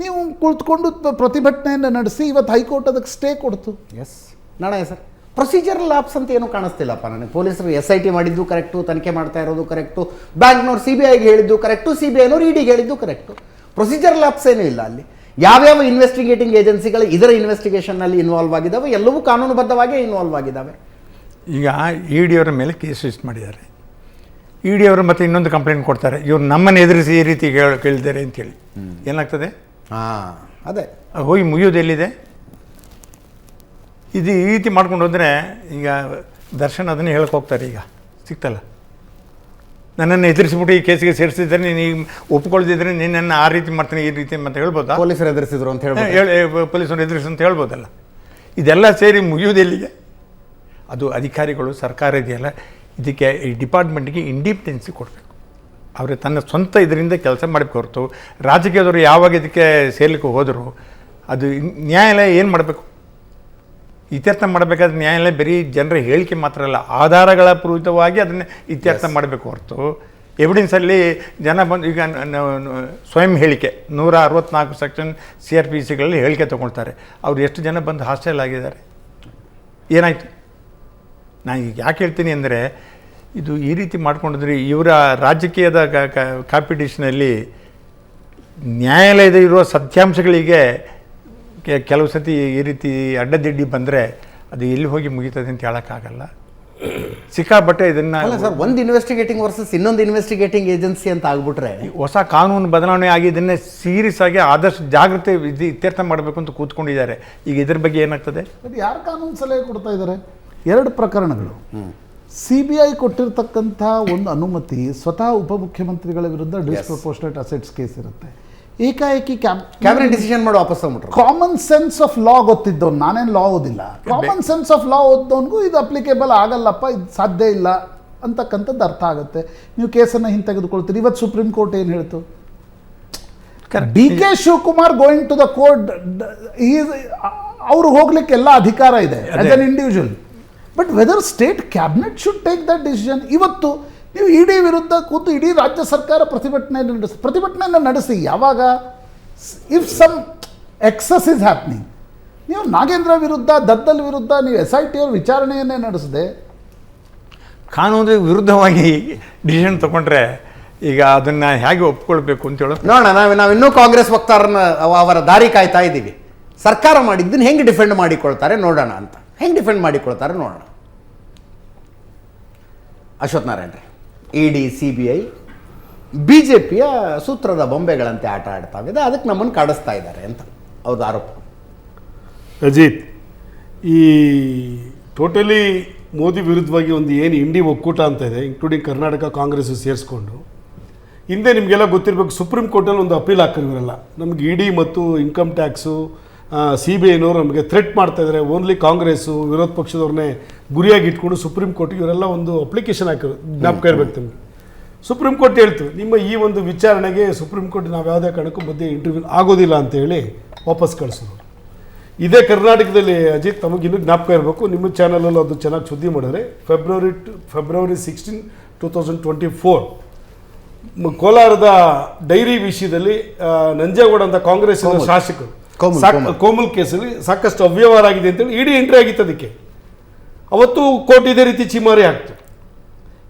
ನೀವು ಕುಳಿತುಕೊಂಡು ಪ್ರತಿಭಟನೆಯನ್ನು ನಡೆಸಿ ಇವತ್ತು ಹೈಕೋರ್ಟ್ ಅದಕ್ಕೆ ಸ್ಟೇ ಕೊಡ್ತು.
ಎಸ್ ನಾಳೆ ಸರ್. ಪ್ರೊಸೀಜರ್ ಲ್ಯಾಬ್ಸ್ ಅಂತ ಏನು ಕಾಣಿಸ್ತಿಲ್ಲಪ್ಪ ನನಗೆ. ಪೊಲೀಸರು ಎಸ್ ಐ ಟಿ ಮಾಡಿದ್ದು ಕರೆಕ್ಟು ತನಿಖೆ ಮಾಡ್ತಾ ಇರೋದು ಕರೆಕ್ಟು ಬ್ಯಾಂಕ್ನವ್ರು ಸಿ ಬಿ ಐಗೆ ಹೇಳಿದ್ದು ಕರೆಕ್ಟು ಸಿ ಬಿ ಐನವ್ರು ಇಡಿಗೆ ಹೇಳಿದ್ದು ಕರೆಕ್ಟು. ಪ್ರೊಸೀಜರ್ ಲ್ಯಾಬ್ಸ್ ಏನೂ ಇಲ್ಲ ಅಲ್ಲಿ. ಯಾವ್ಯಾವ ಇನ್ವೆಸ್ಟಿಗೇಟಿಂಗ್ ಏಜೆನ್ಸಿಗಳು ಇದರ ಇನ್ವೆಸ್ಟಿಗೇಷನ್ನಲ್ಲಿ ಇನ್ವಾಲ್ವ್ ಆಗಿದ್ದಾವೆ ಎಲ್ಲವೂ ಕಾನೂನುಬದ್ಧವಾಗಿ ಇನ್ವಾಲ್ವ್ ಆಗಿದ್ದಾವೆ.
ಈಗ ಇ ಡಿ ಅವರ ಮೇಲೆ ಕೇಸ್ ರಿಜಿಸ್ಟರ್ ಮಾಡಿದ್ದಾರೆ. ಇ ಡಿ ಅವರು ಮತ್ತೆ ಇನ್ನೊಂದು ಕಂಪ್ಲೇಂಟ್ ಕೊಡ್ತಾರೆ. ಇವ್ರು ನಮ್ಮನ್ನು ಎದುರಿಸಿ ಈ ರೀತಿ ಕೇಳ ಕೇಳಿದ್ದಾರೆ ಅಂತೇಳಿ. ಏನಾಗ್ತದೆ?
ಹಾಂ ಅದೇ.
ಹೋಗಿ ಮುಗಿಯೋದು ಎಲ್ಲಿದೆ? ಇದು ಈ ರೀತಿ ಮಾಡ್ಕೊಂಡು ಹೋದರೆ ಈಗ ದರ್ಶನ್ ಅದನ್ನೇ ಹೇಳಕ್ಕೆ ಹೋಗ್ತಾರೆ ಈಗ. ಸಿಗ್ತಲ್ಲ ನನ್ನನ್ನು ಎದುರಿಸ್ಬಿಟ್ಟು ಈ ಕೇಸಿಗೆ ಸೇರಿಸಿದ್ರೆ ನೀನು ಈಗ ಒಪ್ಕೊಳ್ದಿದ್ರೆ ನಿನ್ನನ್ನು ಆ ರೀತಿ ಮಾಡ್ತೀನಿ ಈ ರೀತಿ ಅಂತ ಹೇಳ್ಬೋದಾ?
ಪೊಲೀಸರು ಎದುರಿಸಿದ್ರು ಅಂತ
ಹೇಳಿ ಪೊಲೀಸರು ಎದುರಿಸಿ ಅಂತ ಹೇಳ್ಬೋದಲ್ಲ. ಇದೆಲ್ಲ ಸೇರಿ ಮುಗಿಯೋದೆಲ್ಲಿಗೆ ಅದು ಅಧಿಕಾರಿಗಳು ಸರ್ಕಾರ ಇದೆಯಲ್ಲ. ಇದಕ್ಕೆ ಈ ಡಿಪಾರ್ಟ್ಮೆಂಟ್ಗೆ ಇಂಡಿಪೆಂಡೆನ್ಸಿ ಕೊಡಬೇಕು. ಅವರು ತನ್ನ ಸ್ವಂತ ಇದರಿಂದ ಕೆಲಸ ಮಾಡಬೇಕು ಹೊರತು ರಾಜಕೀಯದವರು ಯಾವಾಗ ಇದಕ್ಕೆ ಸೇರ್ಲಿಕ್ಕೆ ಹೋದರು ಅದು ನ್ಯಾಯಾಲಯ ಏನು ಮಾಡಬೇಕು? ಇತ್ಯರ್ಥ ಮಾಡಬೇಕಾದ್ರೆ ನ್ಯಾಯಾಲಯ ಬರೀ ಜನರ ಹೇಳಿಕೆ ಮಾತ್ರ ಅಲ್ಲ ಆಧಾರಗಳ ಪೂರಿತವಾಗಿ ಅದನ್ನು ಇತ್ಯರ್ಥ ಮಾಡಬೇಕು ಹೊರತು. ಎವಿಡೆನ್ಸಲ್ಲಿ ಜನ ಬಂದು ಈಗ ಸ್ವಯಂ ಹೇಳಿಕೆ ನೂರ ಅರವತ್ನಾಲ್ಕು ಸೆಕ್ಷನ್ ಸಿ ಆರ್ ಪಿ ಸಿಗಳಲ್ಲಿ ಹೇಳಿಕೆ ತೊಗೊಳ್ತಾರೆ. ಅವ್ರು ಎಷ್ಟು ಜನ ಬಂದು ಹಾಸ್ಟೆಲ್ ಆಗಿದ್ದಾರೆ? ಏನಾಯಿತು? ನಾನು ಈಗ ಯಾಕೆ ಹೇಳ್ತೀನಿ ಅಂದರೆ ಇದು ಈ ರೀತಿ ಮಾಡ್ಕೊಂಡಿದ್ರೆ ಇವರ ರಾಜಕೀಯದ ಕಾಂಪಿಟೇಷನಲ್ಲಿ ನ್ಯಾಯಾಲಯದ ಇರುವ ಸತ್ಯಾಂಶಗಳಿಗೆ ಕೆಲವು ಸತಿ ಈ ರೀತಿ ಅಡ್ಡದಿಡ್ಡಿ ಬಂದರೆ ಅದು ಎಲ್ಲಿ ಹೋಗಿ ಮುಗೀತದೆ ಅಂತ ಹೇಳೋಕ್ಕಾಗಲ್ಲ. ಸಿಕ್ಕಾಪಟ್ಟೆ ಇದನ್ನ
ಅಲ್ಲ ಸರ್ ಒಂದು ಇನ್ವೆಸ್ಟಿಗೇಟಿಂಗ್ ವರ್ಸಸ್ ಇನ್ನೊಂದು ಇನ್ವೆಸ್ಟಿಗೇಟಿಂಗ್ ಏಜೆನ್ಸಿ ಅಂತ ಆಗ್ಬಿಟ್ರೆ
ಹೊಸ ಕಾನೂನು ಬದಲಾವಣೆ ಆಗಿ ಇದನ್ನೇ ಸೀರಿಯಸ್ ಆಗಿ ಆದಷ್ಟು ಜಾಗೃತಿ ಇತ್ಯರ್ಥ ಮಾಡಬೇಕು ಅಂತ ಕೂತ್ಕೊಂಡಿದ್ದಾರೆ. ಈಗ ಇದ್ರ ಬಗ್ಗೆ ಏನಾಗ್ತದೆ?
ಅದು ಯಾರು ಕಾನೂನು ಸಲಹೆ ಕೊಡ್ತಾ ಇದ್ದಾರೆ? ಎರಡು ಪ್ರಕರಣಗಳು. ಸಿ ಬಿ ಐ ಕೊಟ್ಟಿರ್ತಕ್ಕಂಥ ಒಂದು ಅನುಮತಿ ಸ್ವತಃ ಉಪಮುಖ್ಯಮಂತ್ರಿಗಳ ವಿರುದ್ಧ ಡಿಸ್ಪ್ರಪೋರ್ಷನೇಟ್ ಅಸೆಟ್ಸ್ ಕೇಸ್ ಇರುತ್ತೆ. ಏಕಾಏಕಿ
ಕ್ಯಾಬಿನೆಟ್ ಡಿಸಿಷನ್ ಮಾಡಿ ವಾಪಸ್ ತಗೊಂಡ್ಬಿಟ್ರು
ಕಾಮನ್ ಸೆನ್ಸ್ ಆಫ್ ಲಾ ಗೊತ್ತಿದ್ದವ್ನು ನಾನೇನು ಲಾ ಓದಿಲ್ಲ. ಕಾಮನ್ ಸೆನ್ಸ್ ಆಫ್ ಲಾ ಓದ್ದವನಿಗೂ ಇದು ಅಪ್ಲಿಕೇಬಲ್ ಆಗಲ್ಲಪ್ಪ ಇದು ಸಾಧ್ಯ ಇಲ್ಲ ಅಂತಕ್ಕಂಥದ್ದು ಅರ್ಥ ಆಗುತ್ತೆ. ನೀವು ಕೇಸನ್ನು ಹಿಂತೆಗೆದುಕೊಳ್ತೀರಿ. ಇವತ್ತು ಸುಪ್ರೀಂ ಕೋರ್ಟ್ ಏನು ಹೇಳ್ತು? D K Shivakumar going to the court ಅವ್ರು ಹೋಗ್ಲಿಕ್ಕೆ ಎಲ್ಲ ಅಧಿಕಾರ ಇದೆ. As an individual but whether state cabinet should take that decision ಇವತ್ತು ನೀವು ಇಡಿ ವಿರುದ್ಧ ಕೂತು ಇಡೀ ರಾಜ್ಯ ಸರ್ಕಾರ ಪ್ರತಿಭಟನೆ ನಡೆಸಿ ಪ್ರತಿಭಟನೆಯನ್ನು ನಡೆಸಿ ಯಾವಾಗ if some excess is happening ನೀವು ನಾಗೇಂದ್ರ ವಿರುದ್ಧ ದದ್ದಲ್ ವಿರುದ್ಧ ನೀವು ಎಸ್ ಐ ಟಿ ಅವ್ರ ವಿಚಾರಣೆಯನ್ನೇ ನಡೆಸದೆ
ಕಾನೂನಿಗೆ ವಿರುದ್ಧವಾಗಿ ಡಿಸಿಷನ್ ತಗೊಂಡ್ರೆ ಈಗ ಅದನ್ನ ಹೇಗೆ ಒಪ್ಕೊಳ್ಬೇಕು ಅಂತ ಹೇಳೋದು
ನೋಡೋಣ ನಾವು ನಾವು ಇನ್ನೂ ಕಾಂಗ್ರೆಸ್ ವಕ್ತಾರನ ಅವ- ಅವರ ದಾರಿ ಕಾಯ್ತಾ ಇದ್ದೀವಿ. ಸರ್ಕಾರ ಮಾಡಿದ್ದನ್ನು ಹೆಂಗೆ ಡಿಫೆಂಡ್ ಮಾಡಿಕೊಳ್ತಾರೆ ನೋಡೋಣ ಅಂತ. ಹೆಂಗೆ ಡಿಫೆಂಡ್ ಮಾಡಿಕೊಳ್ತಾರೆ ನೋಡೋಣ. Ashwath Narayana E D C B I B J ಪಿಯ ಸೂತ್ರದ ಬೊಂಬೆಗಳಂತೆ ಆಟ ಆಡ್ತಾವಿದೆ ಅದಕ್ಕೆ ನಮ್ಮನ್ನು ಕಾಡಿಸ್ತಾ ಇದ್ದಾರೆ ಅಂತ ಅವ್ರದ್ದು ಆರೋಪ.
ಅಜಿತ್, ಈ ಟೋಟಲಿ ಮೋದಿ ವಿರುದ್ಧವಾಗಿ ಒಂದು ಏನು ಇಂಡಿ ಒಕ್ಕೂಟ ಅಂತ ಇದೆ ಇನ್ಕ್ಲೂಡಿಂಗ್ ಕರ್ನಾಟಕ ಕಾಂಗ್ರೆಸ್ ಸೇರಿಸ್ಕೊಂಡು, ಹಿಂದೆ ನಿಮಗೆಲ್ಲ ಗೊತ್ತಿರಬೇಕು ಸುಪ್ರೀಂ ಕೋರ್ಟಲ್ಲಿ ಒಂದು ಅಪೀಲ್ ಹಾಕಿರೋರಲ್ಲ. ನಮ್ಗೆ ಇಡಿ ಮತ್ತು ಇನ್ಕಮ್ ಟ್ಯಾಕ್ಸು ಸಿ ಬಿ ಐನವರು ನಮಗೆ ಥ್ರೆಟ್ ಮಾಡ್ತಾ ಇದ್ದಾರೆ ಓನ್ಲಿ ಕಾಂಗ್ರೆಸ್ಸು ವಿರೋಧ ಪಕ್ಷದವ್ರನ್ನೇ ಗುರಿಯಾಗಿ ಇಟ್ಕೊಂಡು ಸುಪ್ರೀಂ ಕೋರ್ಟಿಗೆ ಇವರೆಲ್ಲ ಒಂದು ಅಪ್ಲಿಕೇಶನ್ ಹಾಕಿದ್ರು ಜ್ಞಾಪಕ ಇರ್ಬೇಕು ನಿಮಗೆ. ಸುಪ್ರೀಂ ಕೋರ್ಟ್ ಹೇಳ್ತು ನಿಮ್ಮ ಈ ಒಂದು ವಿಚಾರಣೆಗೆ ಸುಪ್ರೀಂ ಕೋರ್ಟ್ ನಾವು ಯಾವುದೇ ಕಾರಣಕ್ಕೂ ಮಧ್ಯೆ ಇಂಟರ್ವ್ಯೂ ಆಗೋದಿಲ್ಲ ಅಂತೇಳಿ ವಾಪಸ್ ಕಳಿಸಿದ್ರು ಇದೇ ಕರ್ನಾಟಕದಲ್ಲಿ ಅಜಿತ್ ತಮಗೆ ಇನ್ನೂ ಜ್ಞಾಪಕ ಇರಬೇಕು. ನಿಮ್ಮ ಚಾನಲಲ್ಲೂ ಅದು ಚೆನ್ನಾಗಿ ಸುದ್ದಿ ಮಾಡಿದ್ರೆ. February two February sixteen two thousand twenty four ಕೋಲಾರದ ಡೈರಿ ವಿಷಯದಲ್ಲಿ ನಂಜೇಗೌಡ ಅಂತ ಕಾಂಗ್ರೆಸ್. ಶಾಸಕರು.
ಕೋಮಲ್,
ಸಾಕ್-
ಕೋಮಲ್.
ಕೋಮಲ್ ಕೇಸಲ್ಲಿ ಸಾಕಷ್ಟು ಅವ್ಯವಹಾರ ಆಗಿದೆ ಅಂತೇಳಿ ಇಡೀ ಎಂಟ್ರಿ ಆಗಿತ್ತು ಅದಕ್ಕೆ. ಅವತ್ತು ಕೋರ್ಟ್ ಇದೇ ರೀತಿ ಚಿಮಾರಿ ಆಗ್ತು.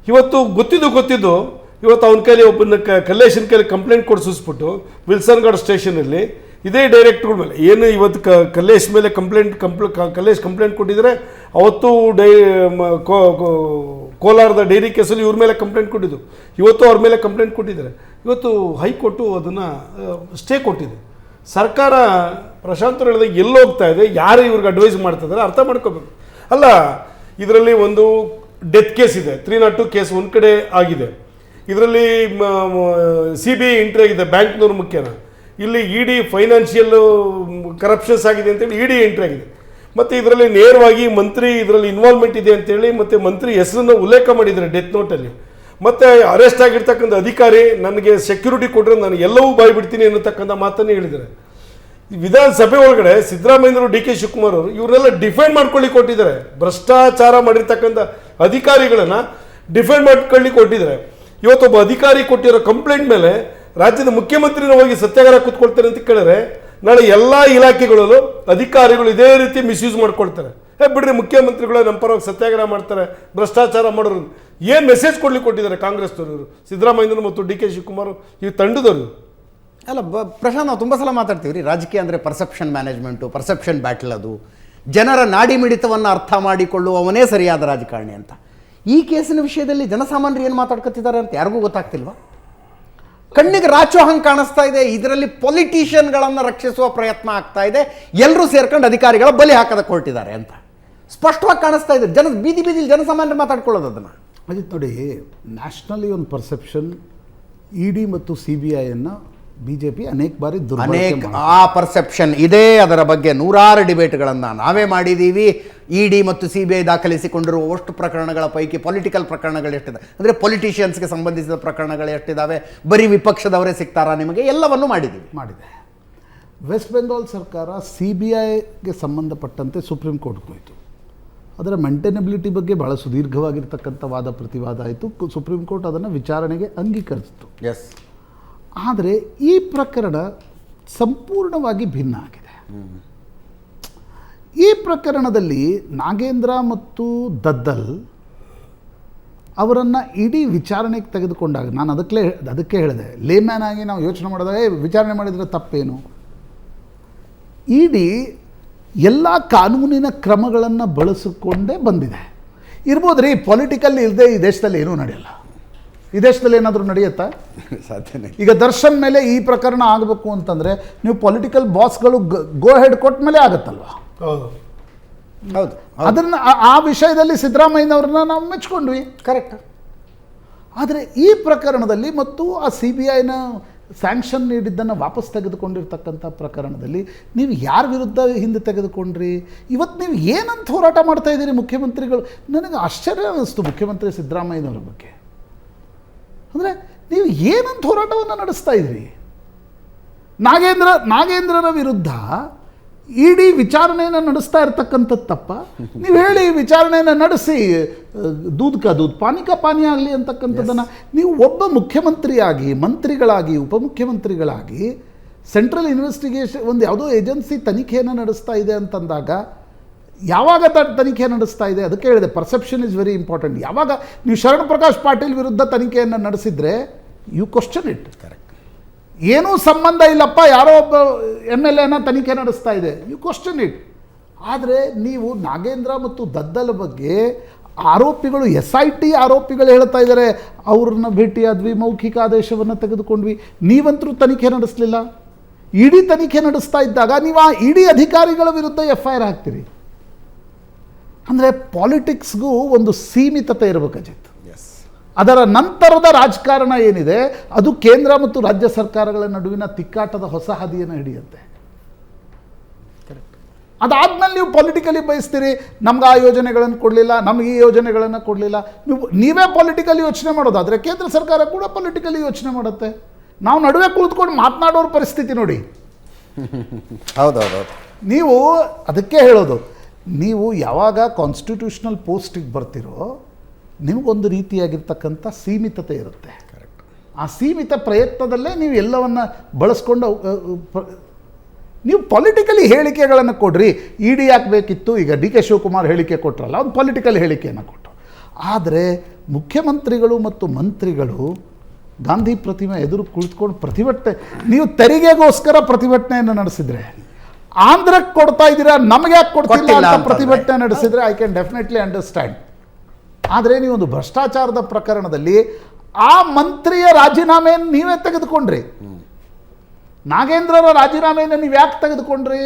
ಇವತ್ತು ಗೊತ್ತಿದ್ದು ಗೊತ್ತಿದ್ದು ಇವತ್ತು ಅವನ ಕೈಲಿ ಒಬ್ಬನ ಕಲ್ಲೇಶನ್ ಕೈಲಿ ಕಂಪ್ಲೇಂಟ್ ಕೊಡಿಸಿಸ್ಬಿಟ್ಟು ವಿಲ್ಸನ್ಗಢ ಸ್ಟೇಷನಲ್ಲಿ ಇದೇ ಡೈರೆಕ್ಟ್ಗಳ ಮೇಲೆ ಏನು ಇವತ್ತು ಕ ಕಲ್ಲೇಶ್ ಮೇಲೆ ಕಂಪ್ಲೇಂಟ್ ಕಂಪ್ಲ ಕಲ್ಲೇಶ್ ಕಂಪ್ಲೇಂಟ್ ಕೊಟ್ಟಿದ್ರೆ ಅವತ್ತು ಡೈ ಕೋಲಾರದ ಡೈರಿ ಕೇಸಲ್ಲಿ ಇವ್ರ ಮೇಲೆ ಕಂಪ್ಲೇಂಟ್ ಕೊಟ್ಟಿದ್ದು. ಇವತ್ತು ಅವ್ರ ಮೇಲೆ ಕಂಪ್ಲೇಂಟ್ ಕೊಟ್ಟಿದ್ದಾರೆ. ಇವತ್ತು ಹೈಕೋರ್ಟು ಅದನ್ನು ಸ್ಟೇ ಕೊಟ್ಟಿದೆ. ಸರ್ಕಾರ ಪ್ರಶಾಂತರು ಎಲ್ಲಿ ಹೋಗ್ತಾ ಇದೆ, ಯಾರು ಇವ್ರಿಗೆ ಅಡ್ವೈಸ್ ಮಾಡ್ತಿದ್ದಾರೆ ಅರ್ಥ ಮಾಡ್ಕೋಬೇಕು. ಅಲ್ಲ, ಇದರಲ್ಲಿ ಒಂದು ಡೆತ್ ಕೇಸ್ ಇದೆ ತ್ರೀ ನಾಟ್ ಟು ಕೇಸ್ ಒಂದು ಕಡೆ ಆಗಿದೆ. ಇದರಲ್ಲಿ ಸಿ ಬಿ ಐ ಎಂಟ್ರಿ ಆಗಿದೆ, ಬ್ಯಾಂಕ್ನವ್ರ ಮುಖ್ಯನ. ಇಲ್ಲಿ ಇ ಡಿ ಫೈನಾನ್ಷಿಯಲ್ ಕರಪ್ಷನ್ಸ್ ಆಗಿದೆ ಅಂತೇಳಿ ಇ ಡಿ ಎಂಟ್ರಿ ಆಗಿದೆ. ಮತ್ತು ಇದರಲ್ಲಿ ನೇರವಾಗಿ ಮಂತ್ರಿ ಇದರಲ್ಲಿ ಇನ್ವಾಲ್ವ್ಮೆಂಟ್ ಇದೆ ಅಂತೇಳಿ ಮತ್ತು ಮಂತ್ರಿ ಹೆಸರನ್ನು ಉಲ್ಲೇಖ ಮಾಡಿದ್ದಾರೆ ಡೆತ್ ನೋಟಲ್ಲಿ ಮತ್ತು ಅರೆಸ್ಟ್ ಆಗಿರ್ತಕ್ಕಂಥ ಅಧಿಕಾರಿ ನನಗೆ ಸೆಕ್ಯೂರಿಟಿ ಕೊಟ್ಟರೆ ನಾನು ಎಲ್ಲವೂ ಬಾಯಿ ಬಿಡ್ತೀನಿ ಅನ್ನತಕ್ಕಂಥ ಮಾತನ್ನೇ ಹೇಳಿದ್ದಾರೆ. ವಿಧಾನಸಭೆ ಒಳಗಡೆ ಸಿದ್ದರಾಮಯ್ಯರು ಡಿ ಕೆ ಶಿವಕುಮಾರ್ ಅವರು ಇವರೆಲ್ಲ ಡಿಫೆಂಡ್ ಮಾಡ್ಕೊಳ್ಳಿ ಕೊಟ್ಟಿದ್ದಾರೆ. ಭ್ರಷ್ಟಾಚಾರ ಮಾಡಿರ್ತಕ್ಕಂಥ ಅಧಿಕಾರಿಗಳನ್ನು ಡಿಫೆಂಡ್ ಮಾಡ್ಕೊಳ್ಳಿ ಕೊಟ್ಟಿದ್ದಾರೆ. ಇವತ್ತೊಬ್ಬ ಅಧಿಕಾರಿ ಕೊಟ್ಟಿರೋ ಕಂಪ್ಲೇಂಟ್ ಮೇಲೆ ರಾಜ್ಯದ ಮುಖ್ಯಮಂತ್ರಿನ ಹೋಗಿ ಸತ್ಯಾಗ್ರಹ ಕೂತ್ಕೊಳ್ತಾರೆ ಅಂತ ಕೇಳಿದ್ರೆ ನಾಳೆ ಎಲ್ಲ ಇಲಾಖೆಗಳಲ್ಲೂ ಅಧಿಕಾರಿಗಳು ಇದೇ ರೀತಿ ಮಿಸ್ಯೂಸ್ ಮಾಡ್ಕೊಳ್ತಾರೆ. ಬಿಡ್ರಿ, ಮುಖ್ಯಮಂತ್ರಿಗಳು ನಮ್ಮ ಪರವಾಗಿ ಸತ್ಯಾಗ್ರಹ ಮಾಡ್ತಾರೆ, ಭ್ರಷ್ಟಾಚಾರ ಮಾಡೋರು. ಏನು ಮೆಸೇಜ್ ಕೊಡ್ಲಿಕ್ಕೆ ಕೊಟ್ಟಿದ್ದಾರೆ ಕಾಂಗ್ರೆಸ್ದವರು? ಸಿದ್ದರಾಮಯ್ಯನವರು ಮತ್ತು ಡಿ ಕೆ ಶಿವಕುಮಾರ್ ಈ ತಂಡದವರು?
ಅಲ್ಲ, ಬ, ಪ್ರಶಾಂತ್, ನಾವು ತುಂಬ ಸಲ ಮಾತಾಡ್ತೀವಿ ರೀ ರಾಜಕೀಯ ಅಂದರೆ ಪರ್ಸೆಪ್ಷನ್ ಮ್ಯಾನೇಜ್ಮೆಂಟು ಪರ್ಸೆಪ್ಷನ್ ಬ್ಯಾಟಲ್ ಅದು. ಜನರ ನಾಡಿ ಮಿಡಿತವನ್ನು ಅರ್ಥ ಮಾಡಿಕೊಳ್ಳುವವನೇ ಸರಿಯಾದ ರಾಜಕಾರಣಿ ಅಂತ. ಈ ಕೇಸಿನ ವಿಷಯದಲ್ಲಿ ಜನಸಾಮಾನ್ಯರು ಏನು ಮಾತಾಡ್ಕೊತಿದ್ದಾರೆ ಅಂತ ಯಾರಿಗೂ ಗೊತ್ತಾಗ್ತಿಲ್ವಾ? ಕಣ್ಣಿಗೆ ರಾಚೋಹಂಗೆ ಕಾಣಿಸ್ತಾ ಇದೆ, ಇದರಲ್ಲಿ ಪೊಲಿಟಿಷಿಯನ್ಗಳನ್ನು ರಕ್ಷಿಸುವ ಪ್ರಯತ್ನ ಆಗ್ತಾ ಇದೆ ಎಲ್ಲರೂ ಸೇರ್ಕೊಂಡು ಅಧಿಕಾರಿಗಳ ಬಲಿ ಹಾಕೋದಕ್ಕೆ ಹೊರಟಿದ್ದಾರೆ ಅಂತ. ಸ್ಪಷ್ಟವಾಗಿ ಕಾಣಿಸ್ತಾ ಇದೆ. ಜನ ಬೀದಿ ಬೀದಿಲಿ ಜನಸಾಮಾನ್ಯರು ಮಾತಾಡ್ಕೊಳ್ಳೋದು ಅದನ್ನು.
ಅಜಿತ್ ನೋಡಿ ನ್ಯಾಷನಲಿ ಒಂದು ಪರ್ಸೆಪ್ಷನ್ ಇ ಡಿ ಮತ್ತು ಸಿ ಬಿ ಐಯನ್ನು ಬಿ ಜೆ ಪಿ ಅನೇಕ ಬಾರಿ
ಅನೇಕ ಆ ಪರ್ಸೆಪ್ಷನ್ ಇದೆ ಅದರ ಬಗ್ಗೆ ನೂರಾರು ಡಿಬೇಟ್ಗಳನ್ನು ನಾವೇ ಮಾಡಿದ್ದೀವಿ ಇ ಡಿ ಮತ್ತು ಸಿ ಬಿ ಐ ದಾಖಲಿಸಿಕೊಂಡಿರುವ ಅಷ್ಟು ಪ್ರಕರಣಗಳ ಪೈಕಿ ಪೊಲಿಟಿಕಲ್ ಪ್ರಕರಣಗಳು ಎಷ್ಟಿದೆ? ಅಂದರೆ ಪೊಲಿಟಿಷಿಯನ್ಸ್ಗೆ ಸಂಬಂಧಿಸಿದ ಪ್ರಕರಣಗಳು ಎಷ್ಟಿದ್ದಾವೆ ಬರೀ ವಿಪಕ್ಷದವರೇ ಸಿಗ್ತಾರಾ ನಿಮಗೆ? ಎಲ್ಲವನ್ನೂ ಮಾಡಿದ್ದೀವಿ
ಮಾಡಿದೆ. ವೆಸ್ಟ್ ಬೆಂಗಾಲ್ ಸರ್ಕಾರ ಸಿ ಬಿ ಐಗೆ ಸಂಬಂಧಪಟ್ಟಂತೆ ಸುಪ್ರೀಂ ಕೋರ್ಟ್ಗೆ ಹೋಯಿತು. ಅದರ ಮೇಂಟೈನಬಿಲಿಟಿ ಬಗ್ಗೆ ಬಹಳ ಸುದೀರ್ಘವಾಗಿರ್ತಕ್ಕಂಥ ವಾದ ಪ್ರತಿವಾದ ಆಯಿತು. ಸುಪ್ರೀಂ ಕೋರ್ಟ್ ಅದನ್ನು ವಿಚಾರಣೆಗೆ ಅಂಗೀಕರಿಸಿತು.
ಎಸ್.
ಆದರೆ ಈ ಪ್ರಕರಣ ಸಂಪೂರ್ಣವಾಗಿ ಭಿನ್ನ ಆಗಿದೆ. ಈ ಪ್ರಕರಣದಲ್ಲಿ ನಾಗೇಂದ್ರ ಮತ್ತು ದದ್ದಲ್ ಅವರನ್ನು ಇಡೀ ವಿಚಾರಣೆಗೆ ತೆಗೆದುಕೊಂಡಾಗ ನಾನು ಅದಕ್ಕೆ ಅದಕ್ಕೆ ಹೇಳಿದೆ ಲೇಮ್ಯಾನ್ ಆಗಿ ನಾವು ಯೋಚನೆ ಮಾಡಿದಾಗ "ಏ, ವಿಚಾರಣೆ ಮಾಡಿದರೆ ತಪ್ಪೇನು? ಇಡಿ ಎಲ್ಲ ಕಾನೂನಿನ ಕ್ರಮಗಳನ್ನು ಬಳಸಿಕೊಂಡೇ ಬಂದಿದೆ. ಇರ್ಬೋದು ರೀ ಪೊಲಿಟಿಕಲ್ ಇಲ್ಲದೆ ಈ ದೇಶದಲ್ಲಿ ಏನೂ ನಡೆಯಲ್ಲ. ಈ ದೇಶದಲ್ಲಿ ಏನಾದರೂ ನಡೆಯುತ್ತಾ?
ಸಾಧ್ಯನೇ
ಈಗ ದರ್ಶನ್ ಮೇಲೆ ಈ ಪ್ರಕರಣ ಆಗಬೇಕು ಅಂತಂದರೆ ನೀವು ಪೊಲಿಟಿಕಲ್ ಬಾಸ್ಗಳು ಗೋ ಹೆಡ್ ಕೊಟ್ಟ ಮೇಲೆ ಆಗುತ್ತಲ್ವ?
ಹೌದು.
ಹೌದು
ಅದನ್ನು ಆ- ಆ ವಿಷಯದಲ್ಲಿ ಸಿದ್ದರಾಮಯ್ಯನವ್ರನ್ನ ನಾವು ಮೆಚ್ಕೊಂಡ್ವಿ.
ಕರೆಕ್ಟ್
ಆದರೆ ಈ ಪ್ರಕರಣದಲ್ಲಿ ಮತ್ತು ಆ ಸಿ ಬಿ ಐನ ಸ್ಯಾಂಕ್ಷನ್ ನೀಡಿದ್ದನ್ನು ವಾಪಸ್ ತೆಗೆದುಕೊಂಡಿರ್ತಕ್ಕಂಥ ಪ್ರಕರಣದಲ್ಲಿ ನೀವು ಯಾರ ವಿರುದ್ಧ ಹಿಂದೆ ತೆಗೆದುಕೊಂಡ್ರಿ? ಇವತ್ತು ನೀವು ಏನಂತ ಹೋರಾಟ ಮಾಡ್ತಾ ಇದ್ದೀರಿ ಮುಖ್ಯಮಂತ್ರಿಗಳು? ನನಗೆ ಆಶ್ಚರ್ಯ ಅನ್ನಿಸ್ತು ಮುಖ್ಯಮಂತ್ರಿ ಸಿದ್ದರಾಮಯ್ಯನವರ ಬಗ್ಗೆ. ಅಂದರೆ ನೀವು ಏನಂತ ಹೋರಾಟವನ್ನು ನಡೆಸ್ತಾ ಇದ್ದೀರಿ? ನಾಗೇಂದ್ರ ನಾಗೇಂದ್ರರ ವಿರುದ್ಧ ಇಡೀ ವಿಚಾರಣೆಯನ್ನು ನಡೆಸ್ತಾ ಇರ್ತಕ್ಕಂಥದ್ದು ತಪ್ಪ. ನೀವು ಹೇಳಿ ವಿಚಾರಣೆಯನ್ನು ನಡೆಸಿ ದೂದ್ ಕ ದೂದ್ ಪಾನಿ ಕ ಪಾನಿ ಆಗಲಿ ಅಂತಕ್ಕಂಥದ್ದನ್ನು ನೀವು ಒಬ್ಬ ಮುಖ್ಯಮಂತ್ರಿಯಾಗಿ ಮಂತ್ರಿಗಳಾಗಿ ಉಪಮುಖ್ಯಮಂತ್ರಿಗಳಾಗಿ ಸೆಂಟ್ರಲ್ ಇನ್ವೆಸ್ಟಿಗೇಷನ್ ಒಂದು ಯಾವುದೋ ಏಜೆನ್ಸಿ ತನಿಖೆಯನ್ನು ನಡೆಸ್ತಾ ಇದೆ ಅಂತಂದಾಗ ಯಾವಾಗ ತನಿಖೆ ನಡೆಸ್ತಾ ಇದೆ? ಅದಕ್ಕೆ ಹೇಳಿದೆ ಪರ್ಸೆಪ್ಷನ್ ಇಸ್ ವೆರಿ ಇಂಪಾರ್ಟೆಂಟ್ ಯಾವಾಗ ನೀವು ಶರಣ್ ಪ್ರಕಾಶ್ ಪಾಟೀಲ್ ವಿರುದ್ಧ ತನಿಖೆಯನ್ನು ನಡೆಸಿದರೆ ಯು ಕ್ವಶನ್ ಇಟ್ ಕರೆಕ್ಟ್ ಏನೂ ಸಂಬಂಧ ಇಲ್ಲಪ್ಪ, ಯಾರೋ ಒಬ್ಬ ಎಂ ಎಲ್ ಎನ ತನಿಖೆ ನಡೆಸ್ತಾ ಇದೆ. ಯು ಕ್ವಶನ್ ಇಟ್ ಆದರೆ ನೀವು ನಾಗೇಂದ್ರ ಮತ್ತು ದದ್ದಲ ಬಗ್ಗೆ ಆರೋಪಿಗಳು, ಎಸ್ ಐ ಟಿ ಆರೋಪಿಗಳು ಹೇಳ್ತಾ ಇದ್ದಾರೆ, ಅವ್ರನ್ನ ಭೇಟಿಯಾದ್ವಿ, ಮೌಖಿಕ ಆದೇಶವನ್ನು ತೆಗೆದುಕೊಂಡ್ವಿ. ನೀವಂತರೂ ತನಿಖೆ ನಡೆಸಲಿಲ್ಲ. ಇಡೀ ತನಿಖೆ ನಡೆಸ್ತಾ ಇದ್ದಾಗ ನೀವು ಆ ಇಡೀ ಅಧಿಕಾರಿಗಳ ವಿರುದ್ಧ ಎಫ್ ಐ ಆರ್ ಹಾಕ್ತೀರಿ. ಅಂದರೆ ಪಾಲಿಟಿಕ್ಸ್ಗೂ ಒಂದು ಸೀಮಿತತೆ ಇರಬೇಕು ಅಜಿತ್ ಅದರ ನಂತರದ ರಾಜಕಾರಣ ಏನಿದೆ ಅದು ಕೇಂದ್ರ ಮತ್ತು ರಾಜ್ಯ ಸರ್ಕಾರಗಳ ನಡುವಿನ ತಿಕ್ಕಾಟದ ಹೊಸ ಹಾದಿಯನ್ನು ಹಿಡಿಯುತ್ತೆ. ಅದಾದ್ಮೇಲೆ ನೀವು ಪೊಲಿಟಿಕಲಿ ಬಯಸ್ತೀರಿ ನಮ್ಗೆ ಆ ಯೋಜನೆಗಳನ್ನು ಕೊಡಲಿಲ್ಲ ನಮ್ಗೆ ಈ ಯೋಜನೆಗಳನ್ನು ಕೊಡಲಿಲ್ಲ. ನೀವು ನೀವೇ ಪೊಲಿಟಿಕಲಿ ಯೋಚನೆ ಮಾಡೋದಾದರೆ ಕೇಂದ್ರ ಸರ್ಕಾರ ಕೂಡ ಪೊಲಿಟಿಕಲಿ ಯೋಚನೆ ಮಾಡುತ್ತೆ. ನಾವು ನಡುವೆ ಕುಳಿತುಕೊಂಡು ಮಾತನಾಡೋರ ಪರಿಸ್ಥಿತಿ ನೋಡಿ.
ಹೌದೌದೌದು.
ನೀವು ಅದಕ್ಕೆ ಹೇಳೋದು ನೀವು ಯಾವಾಗ ಕಾನ್ಸ್ಟಿಟ್ಯೂಷನಲ್ ಪೋಸ್ಟಿಗೆ ಬರ್ತಿರೋ ನಿಮಗೊಂದು ರೀತಿಯಾಗಿರ್ತಕ್ಕಂಥ ಸೀಮಿತತೆ ಇರುತ್ತೆ. ಆ ಸೀಮಿತ ಪ್ರಯತ್ನದಲ್ಲೇ ನೀವು ಎಲ್ಲವನ್ನ ಬಳಸ್ಕೊಂಡು ನೀವು ಪೊಲಿಟಿಕಲಿ ಹೇಳಿಕೆಗಳನ್ನು ಕೊಡ್ರಿ. ಇ ಡಿ ಹಾಕಬೇಕಿತ್ತು ಈಗ ಡಿ ಕೆ ಶಿವಕುಮಾರ್ ಹೇಳಿಕೆ ಕೊಟ್ಟರಲ್ಲ ಒಂದು ಪೊಲಿಟಿಕಲ್ ಹೇಳಿಕೆಯನ್ನು ಕೊಟ್ಟರು. ಆದರೆ ಮುಖ್ಯಮಂತ್ರಿಗಳು ಮತ್ತು ಮಂತ್ರಿಗಳು ಗಾಂಧಿ ಪ್ರತಿಮೆ ಎದುರು ಕುಳಿತುಕೊಂಡು ಪ್ರತಿಭಟನೆ ನೀವು ತೆರಿಗೆಗೋಸ್ಕರ ಪ್ರತಿಭಟನೆಯನ್ನು ನಡೆಸಿದ್ರೆ ಆಂಧ್ರಕ್ಕೆ ಕೊಡ್ತಾ ಇದ್ದೀರಾ ನಮಗೆ ಯಾಕೆ ಕೊಡ್ತಿಲ್ಲ ಅಂತ. ಪ್ರತಿಭಟನೆ ನಡೆಸಿದ್ರೆ ಐ ಕ್ಯಾನ್ ಡೆಫಿನೆಟ್ಲಿ ಅಂಡರ್ಸ್ಟ್ಯಾಂಡ್ ಆದರೆ ನೀವೊಂದು ಭ್ರಷ್ಟಾಚಾರದ ಪ್ರಕರಣದಲ್ಲಿ ಆ ಮಂತ್ರಿಯ ರಾಜೀನಾಮೆಯನ್ನು ನೀವೇ ತೆಗೆದುಕೊಂಡ್ರಿ. ನಾಗೇಂದ್ರರ ರಾಜೀನಾಮೆಯನ್ನು ನೀವು ಯಾಕೆ ತೆಗೆದುಕೊಂಡ್ರಿ?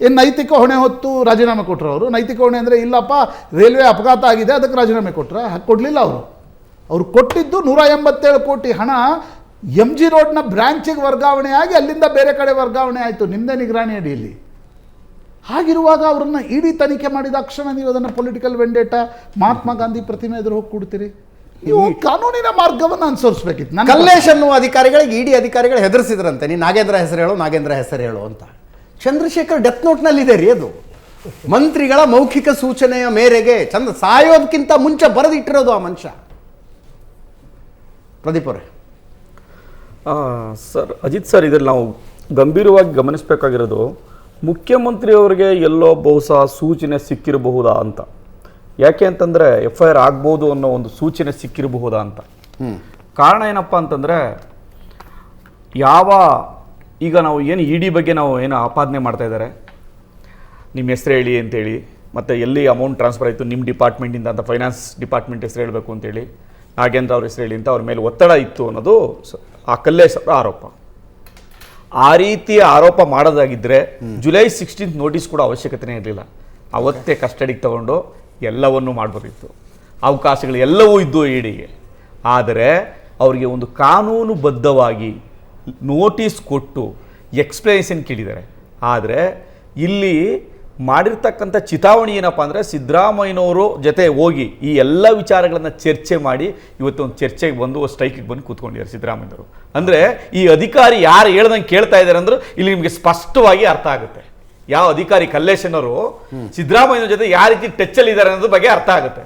ಏನು ನೈತಿಕ ಹೊಣೆ ಹೊತ್ತು ರಾಜೀನಾಮೆ ಕೊಟ್ಟರು ಅವರು? ನೈತಿಕ ಹೊಣೆ ಅಂದರೆ ಇಲ್ಲಪ್ಪ, ರೈಲ್ವೆ ಅಪಘಾತ ಆಗಿದೆ, ಅದಕ್ಕೆ ರಾಜೀನಾಮೆ ಕೊಟ್ಟರೆ ಕೊಡಲಿಲ್ಲ ಅವರು. ಅವರು ಕೊಟ್ಟಿದ್ದು ನೂರ ಎಂಬತ್ತೇಳು ಕೋಟಿ ಹಣ ಎಂ ಜಿ ರೋಡ್ನ ಬ್ರ್ಯಾಂಚಿಗೆ ವರ್ಗಾವಣೆ ಆಗಿ ಅಲ್ಲಿಂದ ಬೇರೆ ಕಡೆ ವರ್ಗಾವಣೆ ಆಯಿತು. ನಿಮ್ಮದೇ ನಿಗರಾಣಿ ಅಡಿಯಲ್ಲಿ ಹಾಗಿರುವಾಗ ಅವರನ್ನು ಇಡೀ ತನಿಖೆ ಮಾಡಿದ ಕ್ಷಣ ನೀವು ಅದನ್ನು ಪೊಲಿಟಿಕಲ್ ವೆಂಡೇಟ ಮಹಾತ್ಮ ಗಾಂಧಿ ಪ್ರತಿಮೆ ಎದುರು ಹೋಗಿ ಕೊಡ್ತೀರಿ ನೀವು ಕಾನೂನಿನ ಮಾರ್ಗವನ್ನು ಅನುಸರಿಸಬೇಕಿತ್ತು. ನನ್ನ
ಕಲ್ಲೇಶ್ ಅನ್ನುವ ಅಧಿಕಾರಿಗಳಿಗೆ ಇಡಿ ಅಧಿಕಾರಿಗಳು ಹೆದರಿಸಿದ್ರಂತೆ. ನೀನು ನಾಗೇಂದ್ರ ಹೆಸರು ಹೇಳು ನಾಗೇಂದ್ರ ಹೆಸರು ಹೇಳು ಅಂತ. ಚಂದ್ರಶೇಖರ್ ಡೆತ್ ನೋಟ್ನಲ್ಲಿದೆ ರೀ ಅದು. ಮಂತ್ರಿಗಳ ಮೌಖಿಕ ಸೂಚನೆಯ ಮೇರೆಗೆ ಚಂದ್ರ ಸಾಯೋದಕ್ಕಿಂತ ಮುಂಚೆ ಬರೆದಿಟ್ಟಿರೋದು ಆ ಮನುಷ್ಯ. ಪ್ರದೀಪ್ ಅವರೇ.
ಆ, ಸರ್ ಅಜಿತ್ ಸರ್ ಇದ್ರಲ್ಲಿ ನಾವು ಗಂಭೀರವಾಗಿ ಗಮನಿಸಬೇಕಾಗಿರೋದು ಮುಖ್ಯಮಂತ್ರಿಯವರಿಗೆ ಎಲ್ಲೋ ಬಹುಶಃ ಸೂಚನೆ ಸಿಕ್ಕಿರಬಹುದಾ ಅಂತ. ಯಾಕೆ ಅಂತಂದರೆ ಎಫ್ ಐ ಆರ್ ಆಗ್ಬೋದು ಅನ್ನೋ ಒಂದು ಸೂಚನೆ ಸಿಕ್ಕಿರಬಹುದಾ ಅಂತ. ಕಾರಣ ಏನಪ್ಪ ಅಂತಂದರೆ ಯಾವ ಈಗ ನಾವು ಏನು ಇ ಡಿ ಬಗ್ಗೆ ನಾವು ಏನು ಆಪಾದನೆ ಮಾಡ್ತಾ ಇದ್ದಾರೆ. ನಿಮ್ಮ ಹೆಸರು ಹೇಳಿ ಅಂತೇಳಿ ಮತ್ತು ಎಲ್ಲಿ ಅಮೌಂಟ್ ಟ್ರಾನ್ಸ್ಫರ್ ಆಯಿತು ನಿಮ್ಮ ಡಿಪಾರ್ಟ್ಮೆಂಟಿಂದ ಅಂತ ಫೈನಾನ್ಸ್ ಡಿಪಾರ್ಟ್ಮೆಂಟ್ ಹೆಸರು ಹೇಳಬೇಕು ಅಂತೇಳಿ ನಾಗೇಂದ್ರ ಅವ್ರ ಹೆಸರು ಹೇಳಿ ಅಂತ ಅವ್ರ ಮೇಲೆ ಒತ್ತಡ ಇತ್ತು ಅನ್ನೋದು ಸ- ಆ ಕಲ್ಲೇಶ್ವರ ಆರೋಪ. ಆ ರೀತಿಯ ಆರೋಪ ಮಾಡೋದಾಗಿದ್ದರೆ ಜುಲೈ ಸಿಕ್ಸ್ಟೀನ್ತ್ ನೋಟಿಸ್ ಕೂಡ ಅವಶ್ಯಕತೆನೇ ಇರಲಿಲ್ಲ. ಅವತ್ತೇ ಕಸ್ಟಡಿಗೆ ತಗೊಂಡು ಎಲ್ಲವನ್ನೂ ಮಾಡಬೇಕಿತ್ತು ಅವಕಾಶಗಳು ಎಲ್ಲವೂ ಇದ್ದು ಇಡಿಗೆ ಆದರೆ ಅವರಿಗೆ ಒಂದು ಕಾನೂನುಬದ್ಧವಾಗಿ ನೋಟಿಸ್ ಕೊಟ್ಟು ಎಕ್ಸ್ಪ್ಲನೇಷನ್ ಕೇಳಿದ್ದಾರೆ. ಆದರೆ ಇಲ್ಲಿ ಮಾಡಿರ್ತಕ್ಕಂಥ ಚಿತಾವಣಿ ಏನಪ್ಪ ಅಂದರೆ ಸಿದ್ದರಾಮಯ್ಯನವರು ಜೊತೆ ಹೋಗಿ ಈ ಎಲ್ಲ ವಿಚಾರಗಳನ್ನು ಚರ್ಚೆ ಮಾಡಿ ಇವತ್ತು ಒಂದು ಚರ್ಚೆಗೆ ಬಂದು ಸ್ಟ್ರೈಕಿಗೆ ಬಂದು ಕೂತ್ಕೊಂಡಿದ್ದಾರೆ ಸಿದ್ದರಾಮಯ್ಯನವರು. ಅಂದರೆ ಈ ಅಧಿಕಾರಿ ಯಾರು ಹೇಳ್ದಂಗೆ ಕೇಳ್ತಾ ಇದ್ದಾರೆ ಅಂದರೂ ಇಲ್ಲಿ ನಿಮಗೆ ಸ್ಪಷ್ಟವಾಗಿ ಅರ್ಥ ಆಗುತ್ತೆ. ಯಾವ ಅಧಿಕಾರಿ ಕಲ್ಲೇಶನವರು ಸಿದ್ದರಾಮಯ್ಯ ಜೊತೆ ಯಾವ ರೀತಿ ಟಚ್ ಅಲ್ಲಿ ಇದ್ದಾರೆ ಅನ್ನೋದ್ರ ಬಗ್ಗೆ ಅರ್ಥ ಆಗುತ್ತೆ?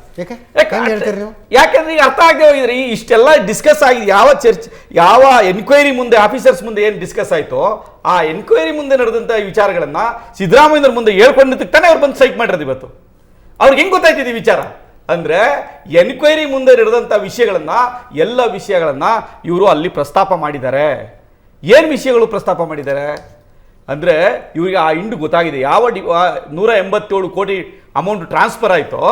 ಯಾಕಂದ್ರೆ ಈಗ ಅರ್ಥ ಆಗದೆ ಹೋಗಿದ್ರೆ ಈ ಇಷ್ಟೆಲ್ಲ ಡಿಸ್ಕಸ್ ಆಗಿದೆ ಯಾವ ಚರ್ಚ್ ಯಾವ ಎನ್ಕ್ವೈರಿ ಮುಂದೆ ಆಫೀಸರ್ಸ್ ಮುಂದೆ ಏನು ಡಿಸ್ಕಸ್ ಆಯ್ತೋ ಆ ಎನ್ಕ್ವೈರಿ ಮುಂದೆ ನಡೆದಂತ ವಿಚಾರಗಳನ್ನ ಸಿದ್ದರಾಮಯ್ಯನವ್ರ ಮುಂದೆ ಹೇಳ್ಕೊಂಡಿದ್ದಕ್ಕೆ ತಾನೇ ಅವ್ರು ಬಂದು ಸೈಕ್ ಮಾಡಿರೋದು ಇವತ್ತು. ಅವ್ರಿಗೆ ಹೆಂಗ್ ಗೊತ್ತಾಯ್ತಿದೆ ವಿಚಾರ? ಅಂದ್ರೆ ಎನ್ಕ್ವೈರಿ ಮುಂದೆ ನಡೆದಂತ ವಿಷಯಗಳನ್ನ ಎಲ್ಲ ವಿಷಯಗಳನ್ನ ಇವರು ಅಲ್ಲಿ ಪ್ರಸ್ತಾಪ ಮಾಡಿದ್ದಾರೆ. ಏನ್ ವಿಷಯಗಳು ಪ್ರಸ್ತಾಪ ಮಾಡಿದ್ದಾರೆ? ಅಂದ್ರೆ ಇವರಿಗೆ ಆ ಇಂಡು ಗೊತ್ತಾಗಿದೆ. ಯಾವ ಡಿ ನೂರ ಎಂಬತ್ತೇಳು ಕೋಟಿ ಅಮೌಂಟ್ ಟ್ರಾನ್ಸ್ಫರ್ ಆಯಿತೋ,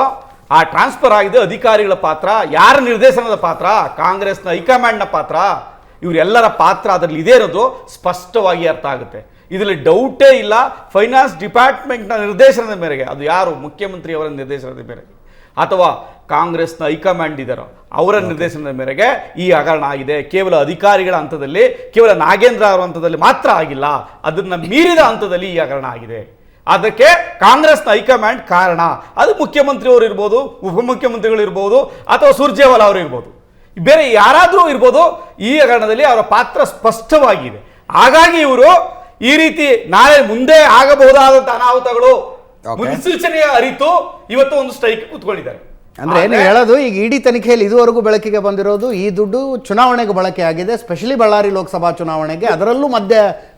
ಆ ಟ್ರಾನ್ಸ್ಫರ್ ಆಗಿದೆ ಅಧಿಕಾರಿಗಳ ಪಾತ್ರ, ಯಾರ ನಿರ್ದೇಶನದ ಪಾತ್ರ? ಕಾಂಗ್ರೆಸ್ನ ಹೈಕಮಾಂಡ್ನ ಪಾತ್ರ. ಇವರೆಲ್ಲರ ಪಾತ್ರ ಅದರಲ್ಲಿ ಇದೆ ಇರೋದು ಸ್ಪಷ್ಟವಾಗಿ ಅರ್ಥ ಆಗುತ್ತೆ. ಇದರಲ್ಲಿ ಡೌಟೇ ಇಲ್ಲ. ಫೈನಾನ್ಸ್ ಡಿಪಾರ್ಟ್ಮೆಂಟ್ನ ನಿರ್ದೇಶನದ ಮೇರೆಗೆ, ಅದು ಯಾರು? ಮುಖ್ಯಮಂತ್ರಿಯವರ ನಿರ್ದೇಶನದ ಮೇರೆಗೆ. ಅಥವಾ ಕಾಂಗ್ರೆಸ್ನ ಹೈಕಮಾಂಡ್ ಇದ್ದಾರೋ ಅವರ ನಿರ್ದೇಶನದ ಮೇರೆಗೆ ಈ ಹಗರಣ ಆಗಿದೆ. ಕೇವಲ ಅಧಿಕಾರಿಗಳ ಹಂತದಲ್ಲಿ ಕೇವಲ ನಾಗೇಂದ್ರ ಅವರ ಹಂತದಲ್ಲಿ ಮಾತ್ರ ಆಗಿಲ್ಲ. ಅದನ್ನ ಮೀರಿದ ಹಂತದಲ್ಲಿ ಈ ಹಗರಣ ಆಗಿದೆ. ಅದಕ್ಕೆ ಕಾಂಗ್ರೆಸ್ನ ಹೈಕಮಾಂಡ್ ಕಾರಣ. ಅದು ಮುಖ್ಯಮಂತ್ರಿಯವರು ಇರ್ಬೋದು ಉಪಮುಖ್ಯಮಂತ್ರಿಗಳು ಇರ್ಬೋದು ಅಥವಾ ಸುರ್ಜೇವಾಲಾ ಅವರು ಇರ್ಬೋದು. ಬೇರೆ ಯಾರಾದರೂ ಇರ್ಬೋದು ಈ ಹಗರಣದಲ್ಲಿ ಅವರ ಪಾತ್ರ ಸ್ಪಷ್ಟವಾಗಿದೆ. ಹಾಗಾಗಿ ಇವರು ಈ ರೀತಿ ನಾಳೆ ಮುಂದೆ ಆಗಬಹುದಾದಂಥ ಅನಾಹುತಗಳು. ಮುನ್ಸೂಚನೆಯ ಅರಿತು ಇವತ್ತು ಒಂದು ಸ್ಟ್ರೈಕ್ ಕೂತ್ಕೊಂಡಿದ್ದಾರೆ.
ಅಂದ್ರೆ ಏನು ಹೇಳೋದು ಈಗ ಇಡಿ ತನಿಖೆಯಲ್ಲಿ ಇದುವರೆಗೂ ಬೆಳಕಿಗೆ ಬಂದಿರೋದು ಈ ದುಡ್ಡು ಚುನಾವಣೆಗೆ ಬಳಕೆ ಆಗಿದೆ ಸ್ಪೆಷಲಿ ಬಳ್ಳಾರಿ ಲೋಕಸಭಾ ಚುನಾವಣೆಗೆ. ಅದರಲ್ಲೂ ಮದ್ಯ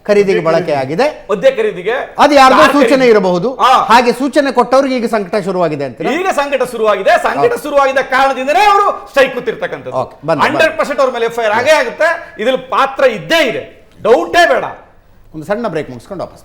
ಖರೀದಿಗೆ ಬಳಕೆ ಆಗಿದೆ.
ಮದ್ಯ ಖರೀದಿಗೆ
ಅದು ಯಾರ್ದೋ ಸೂಚನೆ ಇರಬಹುದು. ಹಾಗೆ ಸೂಚನೆ ಕೊಟ್ಟವ್ರಿಗೆ ಈಗ ಸಂಕಟ ಶುರುವಾಗಿದೆ ಅಂತ
ಈಗ ಸಂಕಟ ಶುರುವಾಗಿದೆ. ಸಂಕಟ ಶುರುವಾಗಿದ್ದ ಕಾರಣದಿಂದನೇ ಅವರು ಸ್ಟ್ರೈಕ್ ಕೂತಿರ್ತಕ್ಕಂಥದ್ದು. ಹಂಡ್ರೆಡ್ ಪರ್ಸೆಂಟ್ ಅವ್ರ ಮೇಲೆ ಎಫ್ ಐ ಆರ್ ಆಗೇ ಆಗುತ್ತೆ. ಇದ್ರಲ್ಲಿ ಪಾತ್ರ ಇದ್ದೇ ಇದೆ. ಡೌಟೇ ಬೇಡ.
ಒಂದು ಸಣ್ಣ ಬ್ರೇಕ್ ಮುಗಿಸ್ಕೊಂಡು ವಾಪಸ್